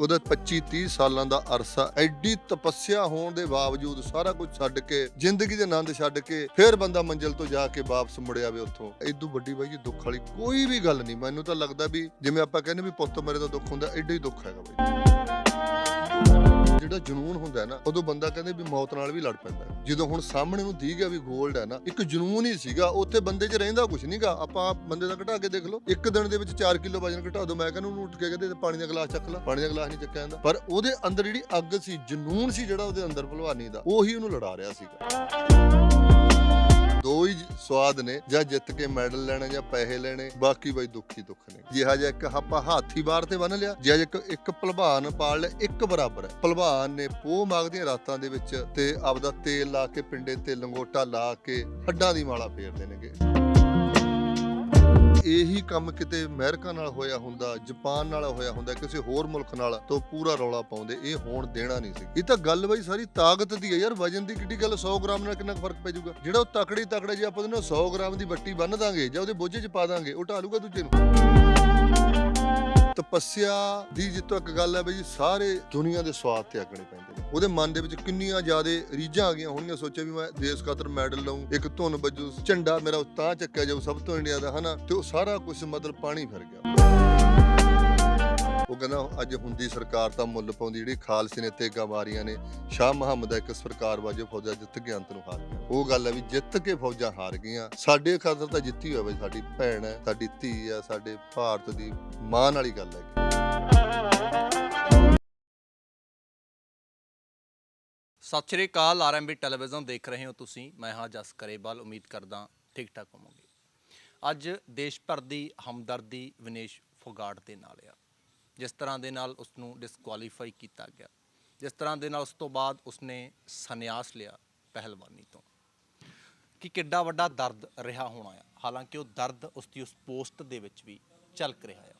ਉਹਦਾ 25 30 ਸਾਲਾਂ ਦਾ ਅਰਸਾ ਐਡੀ ਤਪੱਸਿਆ ਹੋਣ ਦੇ ਬਾਵਜੂਦ ਸਾਰਾ ਕੁਝ ਛੱਡ ਕੇ, ਜ਼ਿੰਦਗੀ ਦੇ ਆਨੰਦ ਛੱਡ ਕੇ ਫਿਰ ਬੰਦਾ ਮੰਜ਼ਿਲ ਤੋਂ ਜਾ ਕੇ ਵਾਪਸ ਮੁੜਿਆ ਵੇ ਉੱਥੋਂ। ਇਦੋਂ ਵੱਡੀ ਬਾਈ ਜੀ ਦੁੱਖ ਵਾਲੀ ਕੋਈ ਵੀ ਗੱਲ ਨਹੀਂ। ਮੈਨੂੰ ਤਾਂ ਲੱਗਦਾ ਵੀ ਜਿਵੇਂ ਆਪਾਂ ਕਹਿੰਦੇ ਵੀ ਪੁੱਤ ਮੇਰੇ ਦਾ ਦੁੱਖ ਹੁੰਦਾ ਐਡਾ ਹੀ ਦੁੱਖ ਹੈਗਾ ਬਾਈ। ਜਿਹੜਾ ਜਨੂਨ ਹੁੰਦਾ ਨਾ, ਉਦੋਂ ਬੰਦਾ ਕਹਿੰਦੇ ਵੀ ਮੌਤ ਨਾਲ ਵੀ ਲੜ ਪੈਂਦਾ ਜਦੋਂ ਹੁਣ ਸਾਹਮਣੇ ਨੂੰ ਦੀ ਗਿਆ ਵੀ 골ਡ ਹੈ ਨਾ, ਇੱਕ ਜਨੂਨ ਹੀ ਸੀਗਾ, ਉੱਥੇ ਬੰਦੇ 'ਚ ਰਹਿੰਦਾ ਕੁਝ ਨਹੀਂਗਾ ਆਪਾਂ ਬੰਦੇ ਦਾ ਘਟਾ ਕੇ ਦੇਖ ਲਓ, ਇੱਕ ਦਿਨ ਦੇ ਵਿੱਚ 4 ਕਿਲੋ ਵਜਨ ਘਟਾ ਦੋ, ਮੈਂ ਕਹਿੰਦਾ ਉਹਨੂੰ ਉੱਠ ਕੇ ਕਹਿੰਦੇ ਪਾਣੀ ਦਾ ਗਲਾਸ ਚੱਕ ਲੈ। ਪਾਣੀ ਦਾ ਗਲਾਸ ਨਹੀਂ ਚੱਕਿਆ ਜਾਂਦਾ। ਪਰ ਉਹਦੇ ਅੰਦਰ ਜਿਹੜੀ ਅੱਗ ਸੀ, ਜਨੂਨ ਸੀ ਜਿਹੜਾ ਉਹਦੇ ਅੰਦਰ ਭਲਵਾਨੀ ਦਾ, ਉਹੀ ਉਹਨੂੰ ਲੜਾ ਰਿਹਾ ਸੀਗਾ। ਦੋ ਹੀ ਸਵਾਦ ਨੇ, ਜਾਂ ਜਿੱਤ ਕੇ ਮੈਡਲ ਲੈਣਾ ਜਾਂ ਪੈਸੇ ਲੈਣੇ, ਬਾਕੀ ਬਈ ਦੁੱਖ ਹੀ ਦੁੱਖ ਨੇ। ਜਿਹਾ ਜਿਹਾ ਇੱਕ ਆਪਾਂ ਹਾਥੀ ਬਾਰ ਤੇ ਬੰਨ ਲਿਆ, ਜਿਹਾ ਜਿਹਾ ਇੱਕ ਭਲਵਾਨ ਪਾਲ ਲਿਆ, ਇੱਕ ਬਰਾਬਰ ਹੈ। ਭਲਵਾਨ ਨੇ ਪੋਹ ਮਾਗਦੀਆਂ ਰਾਤਾਂ ਦੇ ਵਿੱਚ ਤੇ ਆਪਦਾ ਤੇਲ ਲਾ ਕੇ ਪਿੰਡੇ ਤੇ ਲੰਗੋਟਾ ਲਾ ਕੇ ਹੱਡਾਂ ਦੀ ਮਾਲਾ ਫੇਰਦੇ ਨੇਗੇ। ਇਹੀ ਕੰਮ ਕਿਤੇ ਅਮਰੀਕਾ ਨਾਲ ਹੋਇਆ ਹੁੰਦਾ, ਜਾਪਾਨ ਨਾਲ ਹੋਇਆ ਹੁੰਦਾ, ਕਿਸੇ ਹੋਰ ਮੁਲਕ ਨਾਲ, ਤਾਂ ਪੂਰਾ ਰੌਲਾ ਪਾਉਂਦੇ, ਇਹ ਹੋਣ ਦੇਣਾ ਨਹੀਂ ਸੀ। ਇਹ ਤਾਂ ਗੱਲ ਬਈ ਸਾਰੀ ਤਾਕਤ ਦੀ ਹੈ ਯਾਰ, ਵਜਨ ਦੀ ਕਿੱਡੀ ਗੱਲ 100 ਗ੍ਰਾਮ ਨਾਲ ਕਿੰਨਾ ਕੁ ਫ਼ਰਕ ਪੈ ਜਾਊਗਾ? ਜਿਹੜਾ ਉਹ ਤਕੜੀ ਤਕੜਾ ਜੇ ਆਪਾਂ ਉਹਦੇ ਨਾਲ 100 ਗ੍ਰਾਮ ਦੀ ਬੱਟੀ ਬੰਨ ਦਾਂਗੇ ਜਾਂ ਉਹਦੇ ਬੋਝੇ 'ਚ ਪਾ ਦਾਂਗੇ ਉਹ ਢਾਲੂਗਾ ਦੂਜੇ ਨੂੰ। ਤਪੱਸਿਆ ਦੀ ਜਿੱਤੋਂ ਇੱਕ ਗੱਲ ਹੈ ਬਈ ਜੀ, ਸਾਰੇ ਦੁਨੀਆ ਦੇ ਸਵਾਦ ਤੇ ਆਗਣੇ ਪੈਂਦੇ ਨੇ। ਉਹਦੇ ਮਨ ਦੇ ਵਿੱਚ ਕਿੰਨੀਆਂ ਜ਼ਿਆਦੇ ਰੀਝਾਂ ਆ ਗਈਆਂ ਹੋਣਗੀਆਂ ਸੋਚਿਆ ਵੀ ਮੈਂ ਦੇਸ਼ ਖਾਤਰ ਮੈਡਲ ਲਵਾਂ ਇੱਕ ਧੁਨ ਵੱਜੂ, ਝੰਡਾ ਮੇਰਾ ਤਾਂ ਚੱਕਿਆ ਜਾਊ ਸਭ ਤੋਂ ਇੰਡੀਆ ਦਾ, ਹਨਾ? ਤੇ ਉਹ ਸਾਰਾ ਕੁਝ ਮਤਲਬ ਪਾਣੀ ਫਿਰ ਗਿਆ। ਉਹ ਕਹਿੰਦਾ, ਅੱਜ ਹੁੰਦੀ ਸਰਕਾਰ ਤਾਂ ਮੁੱਲ ਪਾਉਂਦੀ, ਜਿਹੜੀ ਖਾਲਸੇ ਨੇ ਤੇ ਮਾਰੀਆਂ ਨੇ, ਸ਼ਾਹ ਮੁਹੰਮਦ ਦਾ ਇੱਕ ਸਰਕਾਰ ਵਾਜੇ ਫੌਜਾਂ ਜਿੱਤ ਕੇ ਅੰਤ ਨੂੰ ਹਾਰ ਗਈਆਂ। ਉਹ ਗੱਲ ਹੈ ਵੀ ਜਿੱਤ ਕੇ ਫੌਜਾਂ ਹਾਰ ਗਈਆਂ, ਸਾਡੇ ਖਾਤਰ ਤਾਂ ਜਿੱਤੀ ਹੋਵੇ ਸਾਡੀ ਭੈਣ ਹੈ, ਸਾਡੀ ਧੀ ਹੈ, ਸਾਡੇ ਭਾਰਤ ਦੀ ਮਾਣ ਵਾਲੀ ਗੱਲ ਹੈ। ਸਤਿ ਸ਼੍ਰੀ ਅਕਾਲ ਆਰਐਮਬੀ ਟੈਲੀਵਿਜ਼ਨ ਦੇਖ ਰਹੇ ਹੋ ਤੁਸੀਂ। ਮੈਂ ਹਾਂ ਜਸ ਕਰੇਵਾਲ, ਉਮੀਦ ਕਰਦਾ ਠੀਕ ਠਾਕ ਹੋਵੋਗੇ। ਅੱਜ ਦੇਸ਼ ਭਰ ਦੀ ਹਮਦਰਦੀ ਵਿਨੇਸ਼ ਫੋਗਾਟ ਦੇ ਨਾਲ ਆ। ਜਿਸ ਤਰ੍ਹਾਂ ਦੇ ਨਾਲ ਉਸ ਨੂੰ ਡਿਸਕੁਆਲੀਫਾਈ ਕੀਤਾ ਗਿਆ। ਜਿਸ ਤਰ੍ਹਾਂ ਦੇ ਨਾਲ ਉਸ ਤੋਂ ਬਾਅਦ ਉਸਨੇ ਸੰਨਿਆਸ ਲਿਆ ਪਹਿਲਵਾਨੀ ਤੋਂ। ਕਿ ਕਿੱਡਾ ਵੱਡਾ ਦਰਦ ਰਿਹਾ ਹੋਣਾ ਆ। ਹਾਲਾਂਕਿ ਉਹ ਦਰਦ ਉਸ ਦੀ ਉਸ ਪੋਸਟ ਦੇ ਵਿੱਚ ਵੀ ਝਲਕ ਰਿਹਾ ਆ।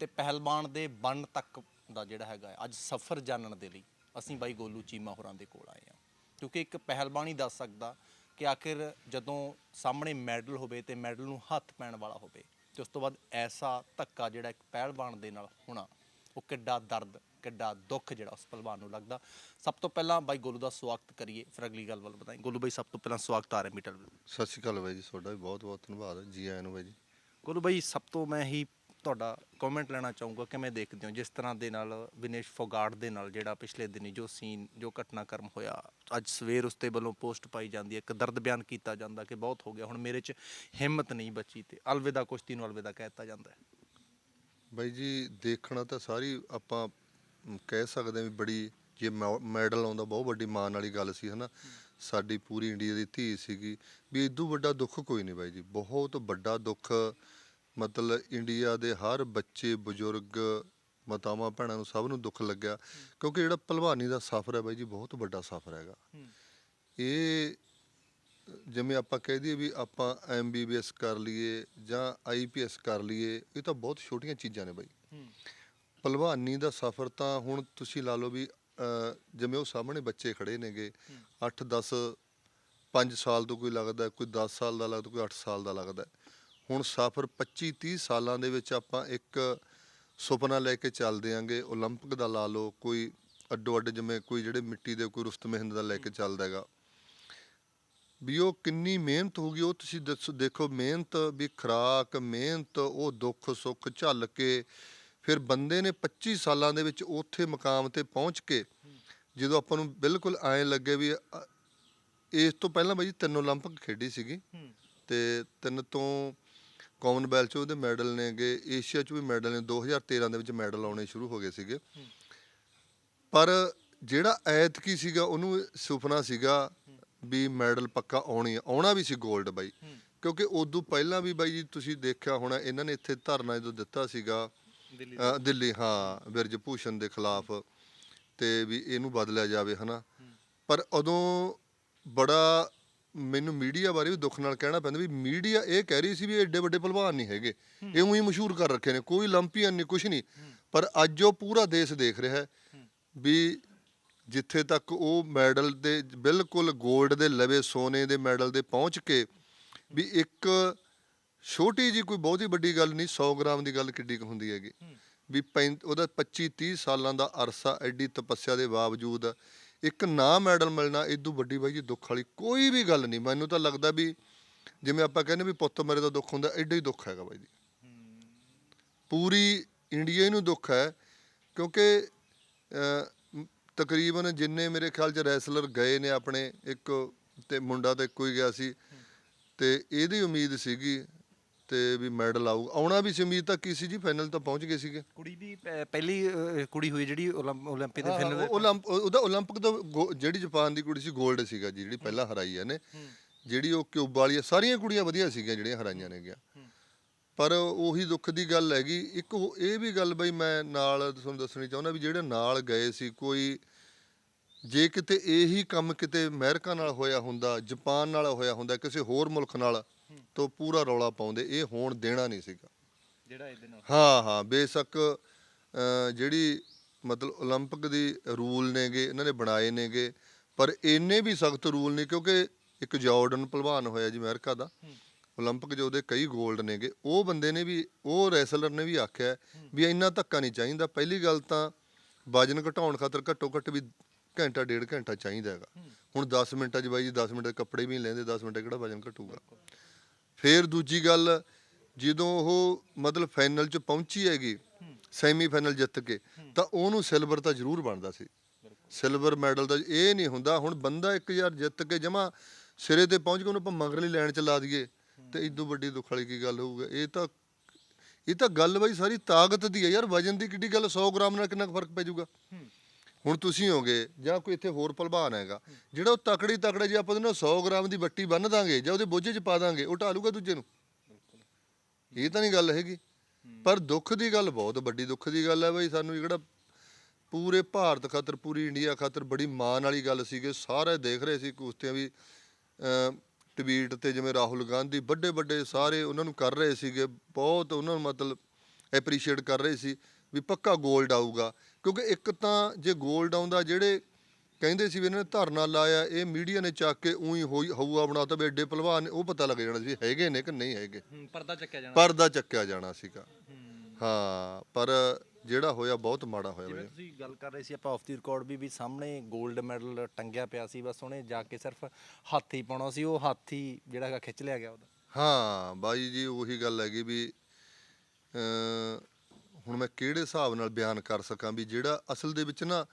ਤੇ ਪਹਿਲਵਾਨ ਦੇ ਬਣ ਤੱਕ ਦਾ ਜਿਹੜਾ ਹੈਗਾ ਅੱਜ ਸਫ਼ਰ ਜਾਣਨ ਦੇ ਲਈ ਅਸੀਂ ਬਾਈ ਗੋਲੂ ਚੀਮਾ ਹੋਰਾਂ ਦੇ ਕੋਲ ਆਏ ਹਾਂ ਕਿਉਂਕਿ ਇੱਕ ਪਹਿਲਵਾਨ ਹੀ ਦੱਸ ਸਕਦਾ ਕਿ ਆਖਿਰ ਜਦੋਂ ਸਾਹਮਣੇ ਮੈਡਲ ਹੋਵੇ ਤੇ ਮੈਡਲ ਨੂੰ ਹੱਥ ਪੈਣ ਵਾਲਾ ਹੋਵੇ ਤੇ ਉਸ ਤੋਂ ਬਾਅਦ ਐਸਾ ਧੱਕਾ ਜਿਹੜਾ ਇੱਕ ਪਹਿਲਵਾਨ ਦੇ ਨਾਲ ਹੋਣਾ ਉਹ ਕਿੱਡਾ ਦਰਦ ਕਿੱਡਾ ਦੁੱਖ ਜਿਹੜਾ ਉਸ ਪਹਿਲਵਾਨ ਨੂੰ ਲੱਗਦਾ। ਸਭ ਤੋਂ ਪਹਿਲਾਂ ਬਾਈ ਗੋਲੂ ਦਾ ਸਵਾਗਤ ਕਰੀਏ ਫਿਰ ਅਗਲੀ ਗੱਲ ਵੱਲ ਵਧਾਈ ਗੋਲੂ ਬਾਈ ਸਭ ਤੋਂ ਪਹਿਲਾਂ ਸਵਾਗਤ ਆ ਰਿਹਾ ਮੀਟਰ ਸਤਿ ਸ਼੍ਰੀ ਅਕਾਲ ਬਾਈ ਜੀ ਤੁਹਾਡਾ ਵੀ ਬਹੁਤ ਬਹੁਤ ਧੰਨਵਾਦ। ਜੀ ਆਇਆਂ ਨੂੰ ਬਾਈ ਜੀ। ਗੁਰੂ ਬਾਈ ਸਭ ਤੋਂ ਮੈਂ ਹੀ ਤੁਹਾਡਾ ਕਮੈਂਟ ਲੈਣਾ ਚਾਹੂੰਗਾ, ਕਿਵੇਂ ਦੇਖਦੇ ਹੋ? ਜਿਸ ਤਰ੍ਹਾਂ ਦੇ ਨਾਲ ਵਿਨੇਸ਼ ਫੋਗਾਟ ਦੇ ਨਾਲ ਜਿਹੜਾ ਪਿਛਲੇ ਦਿਨੀ ਜੋ ਸੀਨ ਜੋ ਘਟਨਾਕ੍ਰਮ ਹੋਇਆ, ਅੱਜ ਸਵੇਰ ਉਸਤੇ ਵੱਲੋਂ ਪੋਸਟ ਪਾਈ ਜਾਂਦੀ ਹੈ, ਇੱਕ ਦਰਦ ਬਿਆਨ ਕੀਤਾ ਜਾਂਦਾ ਕਿ ਬਹੁਤ ਹੋ ਗਿਆ, ਹੁਣ ਮੇਰੇ 'ਚ ਹਿੰਮਤ ਨਹੀਂ ਬਚੀ ਤੇ ਅਲਵਿਦਾ ਕੁਸ਼ਤੀ ਨੂੰ ਅਲਵਿਦਾ ਕਹਿ ਦਿੱਤਾ ਜਾਂਦਾ ਹੈ। ਬਾਈ ਜੀ, ਦੇਖਣਾ ਤਾਂ ਸਾਰੀ ਆਪਾਂ ਕਹਿ ਸਕਦੇ ਹਾਂ ਵੀ ਬੜੀ, ਜੇ ਮੈ- ਮੈਡਲ ਆਉਂਦਾ, ਬਹੁਤ ਵੱਡੀ ਮਾਣ ਵਾਲੀ ਗੱਲ ਸੀ, ਹਨਾ? ਸਾਡੀ ਪੂਰੀ ਇੰਡੀਆ ਦੀ ਧੀ ਸੀਗੀ, ਵੀ ਇਦੋਂ ਵੱਡਾ ਦੁੱਖ ਕੋਈ ਨਹੀਂ ਬਾਈ ਜੀ, ਬਹੁਤ ਵੱਡਾ ਦੁੱਖ ਮਤਲਬ ਇੰਡੀਆ ਦੇ ਹਰ ਬੱਚੇ ਬਜ਼ੁਰਗ ਮਾਤਾਵਾਂ ਭੈਣਾਂ ਨੂੰ ਸਭ ਨੂੰ ਦੁੱਖ ਲੱਗਿਆ। ਕਿਉਂਕਿ ਜਿਹੜਾ ਭਲਵਾਨੀ ਦਾ ਸਫ਼ਰ ਹੈ ਬਾਈ ਜੀ ਬਹੁਤ ਵੱਡਾ ਸਫ਼ਰ ਹੈਗਾ। ਇਹ ਜਿਵੇਂ ਆਪਾਂ ਕਹਿ ਦਈਏ ਵੀ ਆਪਾਂ ਐਮਬੀਬੀਐਸ ਕਰ ਲਈਏ ਜਾਂ ਆਈਪੀਐਸ ਕਰ ਲਈਏ ਇਹ ਤਾਂ ਬਹੁਤ ਛੋਟੀਆਂ ਚੀਜ਼ਾਂ ਨੇ ਬਾਈ। ਭਲਵਾਨੀ ਦਾ ਸਫ਼ਰ ਤਾਂ ਹੁਣ ਤੁਸੀਂ ਲਾ ਲਓ ਵੀ ਜਿਵੇਂ ਉਹ ਸਾਹਮਣੇ ਬੱਚੇ ਖੜੇ ਨੇਗੇ 8 10 5 ਸਾਲ ਤੋਂ ਕੋਈ ਲੱਗਦਾ ਕੋਈ 10 ਸਾਲ ਦਾ ਲੱਗਦਾ ਕੋਈ 8 ਸਾਲ ਦਾ ਲੱਗਦਾ। ਹੁਣ ਸਫ਼ਰ 25 30 ਸਾਲਾਂ ਦੇ ਵਿੱਚ ਆਪਾਂ ਇੱਕ ਸੁਪਨਾ ਲੈ ਕੇ ਚੱਲਦੇ ਆਂਗੇ 올림픽 ਦਾ ਲਾ ਲਓ ਕੋਈ ਅੱਡੋ ਅੱਡ ਜਿਵੇਂ ਕੋਈ ਜਿਹੜੇ ਮਿੱਟੀ ਦੇ ਕੋਈ ਰੁਸਤਮ ਹਿੰਦ ਦਾ ਲੈ ਕੇ ਚੱਲਦਾ ਹੈਗਾ ਵੀ ਉਹ ਕਿੰਨੀ ਮਿਹਨਤ ਹੋਊਗੀ ਉਹ ਤੁਸੀਂ ਦੱਸੋ ਦੇਖੋ ਮਿਹਨਤ ਵੀ ਖਰਾਕ ਮਿਹਨਤ ਉਹ ਦੁੱਖ ਸੁੱਖ ਝੱਲ ਕੇ ਫਿਰ ਬੰਦੇ ਨੇ 25 ਸਾਲਾਂ ਦੇ ਵਿੱਚ ਉੱਥੇ ਮਕਾਮ ਤੇ ਪਹੁੰਚ ਕੇ ਜਦੋਂ ਆਪਾਂ ਨੂੰ ਬਿਲਕੁਲ ਐਂ ਲੱਗੇ ਵੀ ਅ, ਇਸ ਤੋਂ ਪਹਿਲਾਂ ਬਾਈ ਜੀ ਤਿੰਨ 올림픽 ਖੇਡੀ ਸੀਗੀ ਤੇ ਤਿੰਨ ਤੋਂ ਕਾਮਨਵੈਲਥ ਚ ਉਹਦੇ ਮੈਡਲ ਨੇਗੇ ਏਸ਼ੀਆ ਚ ਵੀ ਮੈਡਲ ਨੇ 2013 ਦੇ ਵਿੱਚ ਮੈਡਲ ਆਉਣੇ ਸ਼ੁਰੂ ਹੋ ਗਏ ਸੀਗੇ। ਪਰ ਜਿਹੜਾ ਐਤਕੀ ਸੀਗਾ ਉਹਨੂੰ ਸੁਪਨਾ ਸੀਗਾ ਵੀ ਮੈਡਲ ਪੱਕਾ ਆਉਣੀ ਆ। ਆਉਣਾ ਵੀ ਸੀ 골ਡ ਬਾਈ ਕਿਉਂਕਿ ਉਦੋਂ ਪਹਿਲਾਂ ਵੀ ਬਾਈ ਜੀ ਤੁਸੀਂ ਦੇਖਿਆ ਹੋਣਾ ਇਹਨਾਂ ਨੇ ਇੱਥੇ ਧਰਨਾ ਜਦੋਂ ਦਿੱਤਾ ਸੀਗਾ ਦਿੱਲੀ ਹਾਂ ਬਿਰਜ ਭੂਸ਼ਣ ਦੇ ਖਿਲਾਫ ਤੇ ਵੀ ਇਹਨੂੰ ਬਦਲਿਆ ਜਾਵੇ ਹਨਾ। ਪਰ ਉਦੋਂ ਬੜਾ ਮੈਨੂੰ ਮੀਡੀਆ ਬਾਰੇ ਵੀ ਦੁੱਖ ਨਾਲ ਕਹਿਣਾ ਪੈਂਦਾ ਵੀ ਮੀਡੀਆ ਇਹ ਕਹਿ ਰਹੀ ਸੀ ਵੀ ਇਹ ਐਡੇ ਵੱਡੇ ਪਹਿਲਵਾਨ ਨਹੀਂ ਹੈਗੇ। ਇਹ ਉਹੀ ਮਸ਼ਹੂਰ ਕਰ ਰੱਖੇ ਨੇ ਕੋਈ ਲੰਪੀਅਨ ਨਹੀਂ ਕੁਝ ਨਹੀਂ। ਪਰ ਅੱਜ ਉਹ ਪੂਰਾ ਦੇਸ਼ ਦੇਖ ਰਿਹਾ ਹੈ ਵੀ ਜਿੱਥੇ ਤੱਕ ਉਹ ਮੈਡਲ ਦੇ ਬਿਲਕੁਲ 골ਡ ਦੇ ਲਵੇ ਸੋਨੇ ਦੇ ਮੈਡਲ ਦੇ ਪਹੁੰਚ ਕੇ ਵੀ ਇੱਕ ਛੋਟੀ ਜੀ ਕੋਈ ਬਹੁਤੀ ਵੱਡੀ ਗੱਲ ਨਹੀਂ 100 ਗ੍ਰਾਮ ਦੀ ਗੱਲ ਕਿੱਡੀ ਕੁ ਹੁੰਦੀ ਹੈਗੀ। ਵੀ ਉਹਦਾ 25 30 ਸਾਲਾਂ ਦਾ ਅਰਸਾ ਐਡੀ ਤਪੱਸਿਆ ਦੇ ਬਾਵਜੂਦ ਇੱਕ ਨਾ ਮੈਡਲ ਮਿਲਣਾ ਇਦੋਂ ਵੱਡੀ ਬਾਈ ਜੀ ਦੁੱਖ ਵਾਲੀ ਕੋਈ ਵੀ ਗੱਲ ਨਹੀਂ। ਮੈਨੂੰ ਤਾਂ ਲੱਗਦਾ ਵੀ ਜਿਵੇਂ ਆਪਾਂ ਕਹਿੰਦੇ ਵੀ ਪੁੱਤ ਮਰੇ ਦਾ ਦੁੱਖ ਹੁੰਦਾ ਐਡਾ ਹੀ ਦੁੱਖ ਹੈਗਾ ਬਾਈ ਜੀ। ਪੂਰੀ ਇੰਡੀਆ ਨੂੰ ਦੁੱਖ ਹੈ, ਕਿਉਂਕਿ ਤਕਰੀਬਨ ਜਿੰਨੇ ਮੇਰੇ ਖਿਆਲ ਚ ਰੈਸਲਰ ਗਏ ਨੇ ਆਪਣੇ, ਇੱਕ ਤੇ ਮੁੰਡਾ ਤਾਂ ਇੱਕੋ ਹੀ ਗਿਆ ਸੀ ਤੇ ਇਹਦੀ ਉਮੀਦ ਸੀਗੀ ਤੇ ਵੀ ਮੈਡਲ ਆਊ। ਆਉਣਾ ਵੀ ਸੀ ਉਮੀਦ ਤਾਂ ਕੀ ਸੀ ਜੀ ਫਾਈਨਲ ਤਾਂ ਪਹੁੰਚ ਗਏ ਸੀਗੇ। ਕੁੜੀ ਵੀ ਪ- ਪਹਿਲੀ ਕੁੜੀ ਹੋਈ ਜਿਹੜੀ ਓਲੰਪ- ਓਲੰਪਿਕ ਦੇ ਹਾਂ, ਫਾਈਨਲ ਉਹ ਓਲੰਪ ਉਹਦਾ ਓਲੰਪਿਕ ਤੋਂ ਗੋ- ਜਿਹੜੀ ਜਾਪਾਨ ਦੀ ਕੁੜੀ ਸੀ 골ਡ ਸੀਗਾ ਜੀ ਜਿਹੜੀ ਪਹਿਲਾਂ ਹਰਾਈ ਇਹਨੇ। ਜਿਹੜੀ ਉਹ ਕਿਊਬ ਵਾਲੀ ਆ, ਸਾਰੀਆਂ ਕੁੜੀਆਂ ਵਧੀਆ ਸੀਗੀਆਂ ਜਿਹੜੀਆਂ ਹਰਾਈਆਂ ਨੇ ਗਿਆ। ਪਰ ਉਹੀ ਦੁੱਖ ਦੀ ਗੱਲ ਹੈਗੀ ਇੱਕ ਉਹ- ਇਹ ਵੀ ਗੱਲ ਬਈ ਮੈਂ ਨਾਲ ਤੁਹਾਨੂੰ ਦੱਸਣੀ ਚਾਹੁੰਦਾ ਵੀ ਜਿਹੜੇ ਨਾਲ ਗਏ ਸੀ ਕੋਈ ਜੇ ਕਿਤੇ ਇਹੀ ਕੰਮ ਕਿਤੇ ਅਮਰੀਕਾ ਨਾਲ ਹੋਇਆ ਹੁੰਦਾ ਜਾਪਾਨ ਨਾਲ ਹੋਇਆ ਹੁੰਦਾ ਕਿਸੇ ਹੋਰ ਮੁਲਕ ਨਾਲ ਤੋਂ ਪੂਰਾ ਰੌਲਾ ਪਾਉਂਦੇ ਇਹ ਹੋਣ ਦੇਣਾ ਨਹੀਂ ਸੀਗਾ। ਜਿਹੜਾ ਇਹਦੇ ਨਾਲ ਹਾਂ ਹਾਂ ਬੇਸ਼ੱਕ ਜਿਹੜੀ ਮਤਲਬ 올림픽 ਦੀ ਰੂਲ ਨੇਗੇ ਇਹਨਾਂ ਨੇ ਬਣਾਏ ਨੇਗੇ ਪਰ ਇੰਨੇ ਵੀ ਸਖਤ ਰੂਲ ਨਹੀਂ ਕਿਉਂਕਿ ਇੱਕ ਜਾਰਡਨ ਪਹਿਲਵਾਨ ਹੋਇਆ ਜੀ ਅਮਰੀਕਾ ਦਾ 올림픽 'ਚ ਉਹਦੇ ਕਈ 골ਡ ਨੇਗੇ। ਉਹ ਬੰਦੇ ਨੇ ਵੀ ਉਹ ਰੈਸਲਰ ਨੇ ਵੀ ਆਖਿਆ ਵੀ ਇੰਨਾ ਧੱਕਾ ਨਹੀਂ ਚਾਹੀਦਾ। ਪਹਿਲੀ ਗੱਲ ਤਾਂ ਵਜਨ ਘਟਾਉਣ ਖਾਤਰ ਘੱਟੋ ਘੱਟ ਵੀ ਘੰਟਾ ਡੇਢ ਘੰਟਾ ਚਾਹੀਦਾ ਹੈਗਾ। ਹੁਣ 10 ਮਿੰਟਾਂ 'ਚ ਬਾਈ ਜੀ 10 ਮਿੰਟ ਦੇ ਕੱਪੜੇ ਵੀ ਲੈਂਦੇ 10 ਮਿੰਟ ਕਿਹੜਾ ਵਜਨ ਘਟੂਗਾ? ਫਿਰ ਦੂਜੀ ਗੱਲ, ਜਦੋਂ ਉਹ ਮਤਲਬ ਫਾਈਨਲ 'ਚ ਪਹੁੰਚੀ ਹੈਗੀ ਸੈਮੀ ਫਾਈਨਲ ਜਿੱਤ ਕੇ, ਤਾਂ ਉਹਨੂੰ ਸਿਲਵਰ ਤਾਂ ਜ਼ਰੂਰ ਬਣਦਾ ਸੀ। ਸਿਲਵਰ ਮੈਡਲ ਦਾ ਇਹ ਨਹੀਂ ਹੁੰਦਾ, ਹੁਣ ਬੰਦਾ 1000 ਜਿੱਤ ਕੇ ਜਮਾ ਸਿਰੇ ਤੇ ਪਹੁੰਚ ਕੇ ਉਹਨੂੰ ਆਪਾਂ ਮਗਰਲੀ ਲਾਈਨ 'ਚ ਲਾ ਦਈਏ, ਤੇ ਇਦੋਂ ਵੱਡੀ ਦੁੱਖ ਵਾਲੀ ਕੀ ਗੱਲ ਹੋਊਗਾ? ਇਹ ਤਾਂ ਇਹ ਤਾਂ ਗੱਲ ਬਾਈ ਸਾਰੀ ਤਾਕਤ ਦੀ ਹੈ ਯਾਰ, ਵਜਨ ਦੀ ਕਿੱਡੀ ਗੱਲ 100 ਗ੍ਰਾਮ ਨਾਲ ਕਿੰਨਾ ਕੁ ਫ਼ਰਕ ਪੈ ਜਾਊਗਾ? ਹੁਣ ਤੁਸੀਂ ਹੋਗੇ ਜਾਂ ਕੋਈ ਇੱਥੇ ਹੋਰ ਭਲਵਾਨ ਹੈਗਾ ਜਿਹੜਾ ਉਹ ਤਕੜੀ ਤਕੜੇ ਜੇ ਆਪਾਂ ਉਹਦੇ ਨਾਲ 100 ਗ੍ਰਾਮ ਦੀ ਬੱਟੀ ਬੰਨ ਦਾਂਗੇ ਜਾਂ ਉਹਦੇ ਬੋਝੇ 'ਚ ਪਾ ਦਾਂਗੇ ਉਹ ਢਾਲੂਗਾ ਦੂਜੇ ਨੂੰ? ਇਹ ਤਾਂ ਨਹੀਂ ਗੱਲ ਹੈਗੀ। ਪਰ ਦੁੱਖ ਦੀ ਗੱਲ ਬਹੁਤ ਵੱਡੀ ਦੁੱਖ ਦੀ ਗੱਲ ਹੈ ਬਈ ਸਾਨੂੰ ਜਿਹੜਾ ਪੂਰੇ ਭਾਰਤ ਖਾਤਰ ਪੂਰੀ ਇੰਡੀਆ ਖਾਤਰ ਬੜੀ ਮਾਣ ਵਾਲੀ ਗੱਲ ਸੀਗੇ। ਸਾਰੇ ਦੇਖ ਰਹੇ ਸੀ ਕੁਸ਼ਤੀਆਂ ਵੀ ਟਵੀਟ ਤੇ ਜਿਵੇਂ ਰਾਹੁਲ ਗਾਂਧੀ ਵੱਡੇ ਵੱਡੇ ਸਾਰੇ ਉਹਨਾਂ ਨੂੰ ਕਰ ਰਹੇ ਸੀਗੇ ਬਹੁਤ ਉਹਨਾਂ ਨੂੰ ਮਤਲਬ ਐਪਰੀਸ਼ੀਏਟ ਕਰ ਰਹੇ ਸੀ ਵੀ ਪੱਕਾ 골ਡ ਆਊਗਾ। ਕਿਉਂਕਿ ਇੱਕ ਤਾਂ ਜੇ 골ਡ ਆਉਂਦਾ ਜਿਹੜੇ ਕਹਿੰਦੇ ਸੀ ਵੀ ਇਹਨਾਂ ਨੇ ਧਰਨਾ ਲਾਇਆ ਇਹ ਮੀਡੀਆ ਨੇ ਚੱਕ ਕੇ ਉਹੀ ਹੋਈ ਹਊਆ ਬਣਾਤਾ ਵੀ ਐਡੇ ਭਲਵਾਨ ਨੇ ਉਹ ਪਤਾ ਲੱਗ ਜਾਣਾ ਸੀ ਹੈਗੇ ਨੇ ਕਿ ਨਹੀਂ ਹੈਗੇ। ਪਰਦਾ ਚੱਕਿਆ ਜਾਣਾ। ਪਰਦਾ ਚੱਕਿਆ ਜਾਣਾ ਸੀਗਾ। ਹਾਂ। ਪਰ ਜਿਹੜਾ ਹੋਇਆ ਬਹੁਤ ਮਾੜਾ ਹੋਇਆ ਜਿਵੇਂ ਬਈ। ਤੁਸੀਂ ਗੱਲ ਕਰ ਰਹੇ ਸੀ ਆਪਾਂ ਆਫ ਦੀ ਰਿਕਾਰਡ ਵੀ ਵੀ ਸਾਹਮਣੇ 골ਡ ਮੈਡਲ ਟੰਗਿਆ ਪਿਆ ਸੀ ਬਸ ਉਹਨੇ ਜਾ ਕੇ ਸਿਰਫ ਹੱਥ ਹੀ ਪਾਉਣਾ ਸੀ ਉਹ ਹੱਥ ਹੀ ਜਿਹੜਾ ਹੈਗਾ ਖਿੱਚ ਲਿਆ ਗਿਆ ਉਹਦਾ। ਹਾਂ ਬਾਈ ਜੀ ਉਹੀ ਗੱਲ ਹੈਗੀ ਵੀ ਅਮ ਹੁਣ ਮੈਂ ਕਿਹੜੇ ਹਿਸਾਬ ਨਾਲ ਬਿਆਨ ਕਰ ਸਕਾਂ ਵੀ ਜਿਹੜਾ ਅਸਲ ਦੇ ਵਿੱਚ ਨਾ